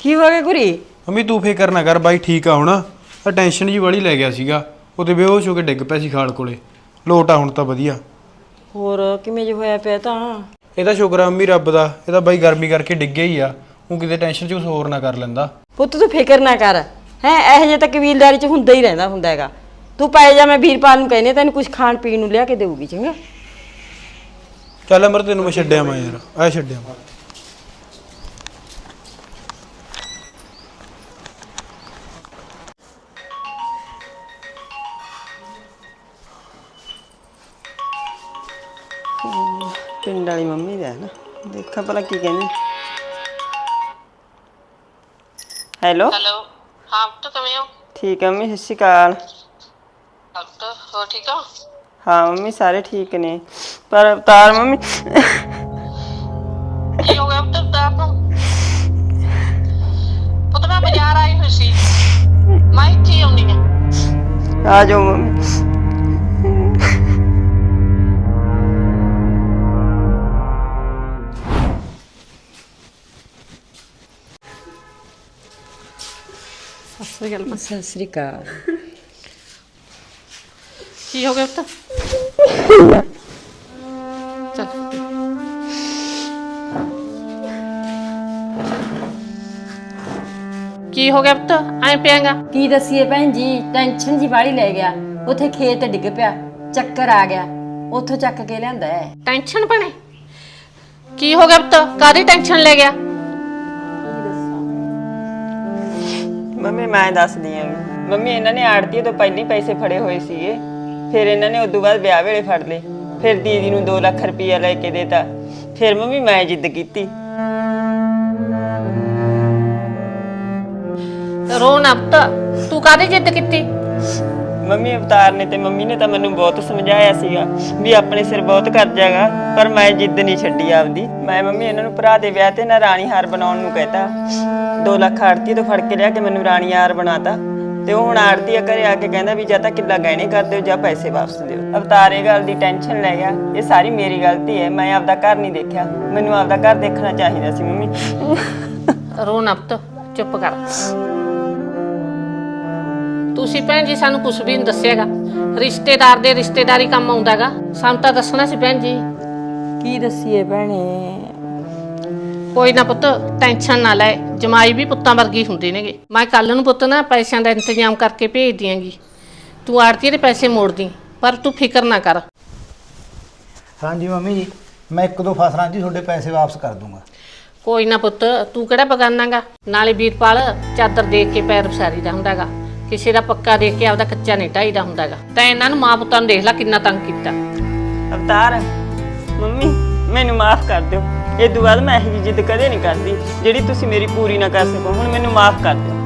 ਕੀ ਹੋ ਗਿਆ ਗੁਰੀ ਮੰਮੀ ਤੂੰ ਫਿਕਰ ਨਾ ਕਰ ਬਾਈ ਠੀਕ ਆ ਹੁਣ। ਆ ਟੈਨਸ਼ਨ ਜੀ ਵਾਲੀ ਲੈ ਗਿਆ ਸੀਗਾ। ਉਹਦੇ ਬੇਹੋਸ਼ ਹੋ ਕੇ ਡਿੱਗ ਪਿਆ ਸੀ ਖਾਲ ਕੋਲੇ। ਲੋਟ ਆ ਹੁਣ ਤਾਂ ਵਧੀਆ। ਹੋਰ ਕਿਵੇਂ ਜੇ ਹੋਇਆ ਪਿਆ ਤਾਂ? ਇਹਦਾ ਸ਼ੁਕਰ ਆ ਮੰਮੀ ਰੱਬ ਦਾ। ਇਹਦਾ ਬਾਈ ਗਰਮੀ ਕਰਕੇ ਡਿੱਗਿਆ ਹੀ ਆ। ਉਹ ਕਿਤੇ ਟੈਨਸ਼ਨ ਚ ਕੁਛ ਹੋਰ ਨਾ ਕਰ ਲੈਂਦਾ। ਪੁੱਤ ਤੂੰ ਫਿਕਰ ਨਾ ਕਰ। ਹੈ ਇਹ ਜੇ ਤਾਂ ਕਬੀਲਦਾਰੀ ਚ ਹੁੰਦਾ ਹੀ ਰਹਿੰਦਾ ਹੁੰਦਾ ਹੈਗਾ। ਤੂੰ ਪੈ ਜਾ ਮੈਂ ਵੀਰਪਾਲ ਨੂੰ ਕਹਿੰਦੀ ਹਾਂ, ਤੈਨੂੰ ਕੁਝ ਖਾਣ ਪੀਣ ਨੂੰ ਲਿਆ ਕੇ ਦੇਊਗੀ ਚੰਗਾ? ਚੱਲ ਅਮਰ ਤੈਨੂੰ ਮੈਂ ਛੱਡਿਆ ਮੈਂ ਯਾਰ। ਆ ਛੱਡਿਆ ਮੈਂ ਪਿੰਡ ਵਾਲੀ ਮੰਮੀ ਦਾ ਹੈ ਨਾ। ਦੇਖਾਂ ਭਲਾ ਕੀ ਕਹਿੰਦੀ। ਹੈਲੋ। ਹੈਲੋ। ਹਾਂ ਪੁੱਤ ਕਿਵੇਂ ਹੋ? ਠੀਕ ਹੈ ਮੰਮੀ ਸਤਿ ਸ਼੍ਰੀ ਅਕਾਲ। ਠੀਕ ਹੋ? ਹਾਂ ਮੰਮੀ ਸਾਰੇ ਠੀਕ ਨੇ। ਪਰ ਅਵਤਾਰ ਮੰਮੀ। ਕੀ ਹੋ ਗਿਆ ਦਾ ਨੂੰ? ਪੁੱਤ ਮੈਂ ਬਾਜ਼ਾਰ ਆਈ ਹੋਈ ਸੀ। ਮੈਂ ਇੱਥੇ ਹੀ ਆਉਣੀ ਆ ਆ ਜਾਓ ਮੰਮੀ। ਸਤਿ ਸ੍ਰੀ ਅਕਾਲ। ਕੀ ਹੋ ਗਿਆ ਪੁੱਤ? ਕੀ ਹੋ ਗਿਆ ਪੁੱਤ? ਐ ਪਿਆਂਗਾ। ਕੀ ਦਸੀਏ ਭੈਣ ਜੀ ਟੈਨਸ਼ਨ ਜੀ ਬਾੜੀ ਲੈ ਗਿਆ। ਉੱਥੇ ਖੇਤ ਡਿੱਗ ਪਿਆ ਚੱਕਰ ਆ ਗਿਆ। ਉੱਥੋਂ ਚੱਕ ਕੇ ਲਿਆਂਦਾ ਹੈ। ਟੈਨਸ਼ਨ ਬਣੇ ਕੀ ਹੋ ਗਿਆ ਪੁੱਤ? ਕਾਦੀ ਟੈਨਸ਼ਨ ਲੈ ਗਿਆ? ਮੰਮੀ ਮੈਂ ਦੱਸਦੀ ਆਂ। ਮੰਮੀ ਇਹਨਾਂ ਨੇ ਆੜਤੀ ਤੋਂ ਪਹਿਲਾਂ ਪੈਸੇ ਫੜੇ ਹੋਏ ਸੀਗੇ। ਫਿਰ ਇਹਨਾਂ ਨੇ ਉਦੋਂ ਬਾਅਦ ਵਿਆਹ ਵੇਲੇ ਫੜ ਲਏ। ਫਿਰ ਦੀਦੀ ਨੂੰ 2 ਲੱਖ ਰੁਪਈਆ ਲੈ ਕੇ ਦੇਤਾ। ਫਿਰ ਮੰਮੀ ਮੈਂ ਜਿੱਦ ਕੀਤੀ। ਰੋ ਨਾ ਪੁੱਤ ਤੂੰ ਕਾਦੀ ਜਿੱਦ ਕੀਤੀ? ਮੰਮੀ ਅਵਤਾਰ ਨੇ ਤੇ ਮੰਮੀ ਨੇ ਤਾਂ ਮੈਨੂੰ ਬਹੁਤ ਸਮਝਾਇਆ ਸੀਗਾ ਵੀ ਆਪਣੇ ਸਿਰ ਬਹੁਤ ਕਰਜ਼ਾ ਗਾ ਪਰ ਮੈਂ ਜਿੱਦ ਨਹੀਂ ਛੱਡੀ ਆਪਦੀ। ਮੈਂ ਮੰਮੀ ਇਹਨਾਂ ਨੂੰ ਭਰਾ ਦੇ ਵਿਆਹ ਤੇ ਨਾ ਰਾਣੀ ਹਾਰ ਬਣਾਉਣ ਨੂੰ ਕਹਿਤਾ। 2 ਲੱਖ ਆੜਤੀ ਤੋਂ ਫੜ ਕੇ ਲਿਆ ਕੇ ਮੈਨੂੰ ਰਾਣੀ ਹਾਰ ਬਣਾਤਾ। ਤੇ ਉਹ ਹੁਣ ਆੜਤੀ ਘਰੇ ਆ ਕੇ ਕਹਿੰਦਾ ਵੀ ਜਾਂ ਤਾਂ ਕਿੱਲਾ ਗਹਿਣੇ ਕਰ ਦਿਓ ਜਾਂ ਪੈਸੇ ਵਾਪਸ ਦਿਓ। ਅਵਤਾਰ ਇਹ ਗੱਲ ਦੀ ਟੈਨਸ਼ਨ ਲੈ ਗਿਆ। ਇਹ ਸਾਰੀ ਮੇਰੀ ਗਲਤੀ ਹੈ। ਮੈਂ ਆਪਦਾ ਘਰ ਨਹੀਂ ਦੇਖਿਆ। ਮੈਨੂੰ ਆਪਦਾ ਘਰ ਦੇਖਣਾ ਚਾਹੀਦਾ ਸੀ ਮੰਮੀ। ਰੋ ਨਾ ਪੁੱਤ ਚੁੱਪ ਕਰ। ਤੁਸੀਂ ਭੈਣ ਜੀ ਸਾਨੂੰ ਕੁਝ ਵੀ ਨਹੀਂ ਦੱਸਿਆਗਾ। ਰਿਸ਼ਤੇਦਾਰ ਦੇ ਰਿਸ਼ਤੇਦਾਰੀ ਕੰਮ ਆਉਂਦਾਗਾ। ਸਾਨੂੰ ਤਾਂ ਦੱਸਣਾ ਸੀ ਭੈਣ ਜੀ। ਕੀ ਦਸੀਏ ਭੈਣੇ? ਕੋਈ ਨਾ ਪੁੱਤ ਟੈਨਸ਼ਨ ਨਾ ਲੈ। ਜਮਾਈ ਵੀ ਪੁੱਤਾਂ ਵਰਗੀ ਹੁੰਦੇ ਨੇਗੇ। ਮੈਂ ਕੱਲ ਨੂੰ ਪੁੱਤ ਨਾ ਪੈਸਿਆਂ ਦਾ ਇੰਤਜ਼ਾਮ ਕਰਕੇ ਭੇਜ ਦਿਆਂਗੀ। ਤੂੰ ਆੜਤੀ ਦੇ ਪੈਸੇ ਮੋੜ ਦੀ ਪਰ ਤੂੰ ਫਿਕਰ ਨਾ ਕਰ। ਹਾਂਜੀ ਮੰਮੀ ਜੀ ਮੈਂ ਇੱਕ ਦੋ ਫਸਲਾਂ 'ਚ ਹੀ ਤੁਹਾਡੇ ਪੈਸੇ ਵਾਪਸ ਕਰ ਦੂੰਗਾ। ਕੋਈ ਨਾ ਪੁੱਤ ਤੂੰ ਕਿਹੜਾ ਬਗਾਨਾਗਾ? ਨਾਲੇ ਵੀਰਪਾਲ ਚਾਦਰ ਦੇਖ ਕੇ ਪੈਰ ਪਸਾਰੀ ਦਾ ਹੁੰਦਾਗਾ। ਕਿਸੇ ਦਾ ਪੱਕਾ ਦੇਖ ਕੇ ਆਪਦਾ ਕੱਚਾ ਨਹੀਂ ਢਾਈਦਾ ਹੁੰਦਾਗਾ ਤਾਂ ਇਹਨਾਂ ਨੂੰ ਮਾਂ ਪੁੱਤਾਂ ਨੂੰ ਦੇਖ ਲੈ ਕਿੰਨਾ ਤੰਗ ਕੀਤਾ। ਅਵਤਾਰ, ਮੰਮੀ, ਮੈਨੂੰ ਮਾਫ ਕਰ ਦਿਓ। ਇਹ ਤੋਂ ਬਾਅਦ ਮੈਂ ਇਹੋ ਜਿਹੀ ਜਿੱਦ ਕਦੇ ਨਹੀਂ ਕਰਦੀ, ਜਿਹੜੀ ਤੁਸੀਂ ਮੇਰੀ ਪੂਰੀ ਨਾ ਕਰ ਸਕੋ। ਹੁਣ ਮੈਨੂੰ ਮਾਫ ਕਰ ਦਿਓ।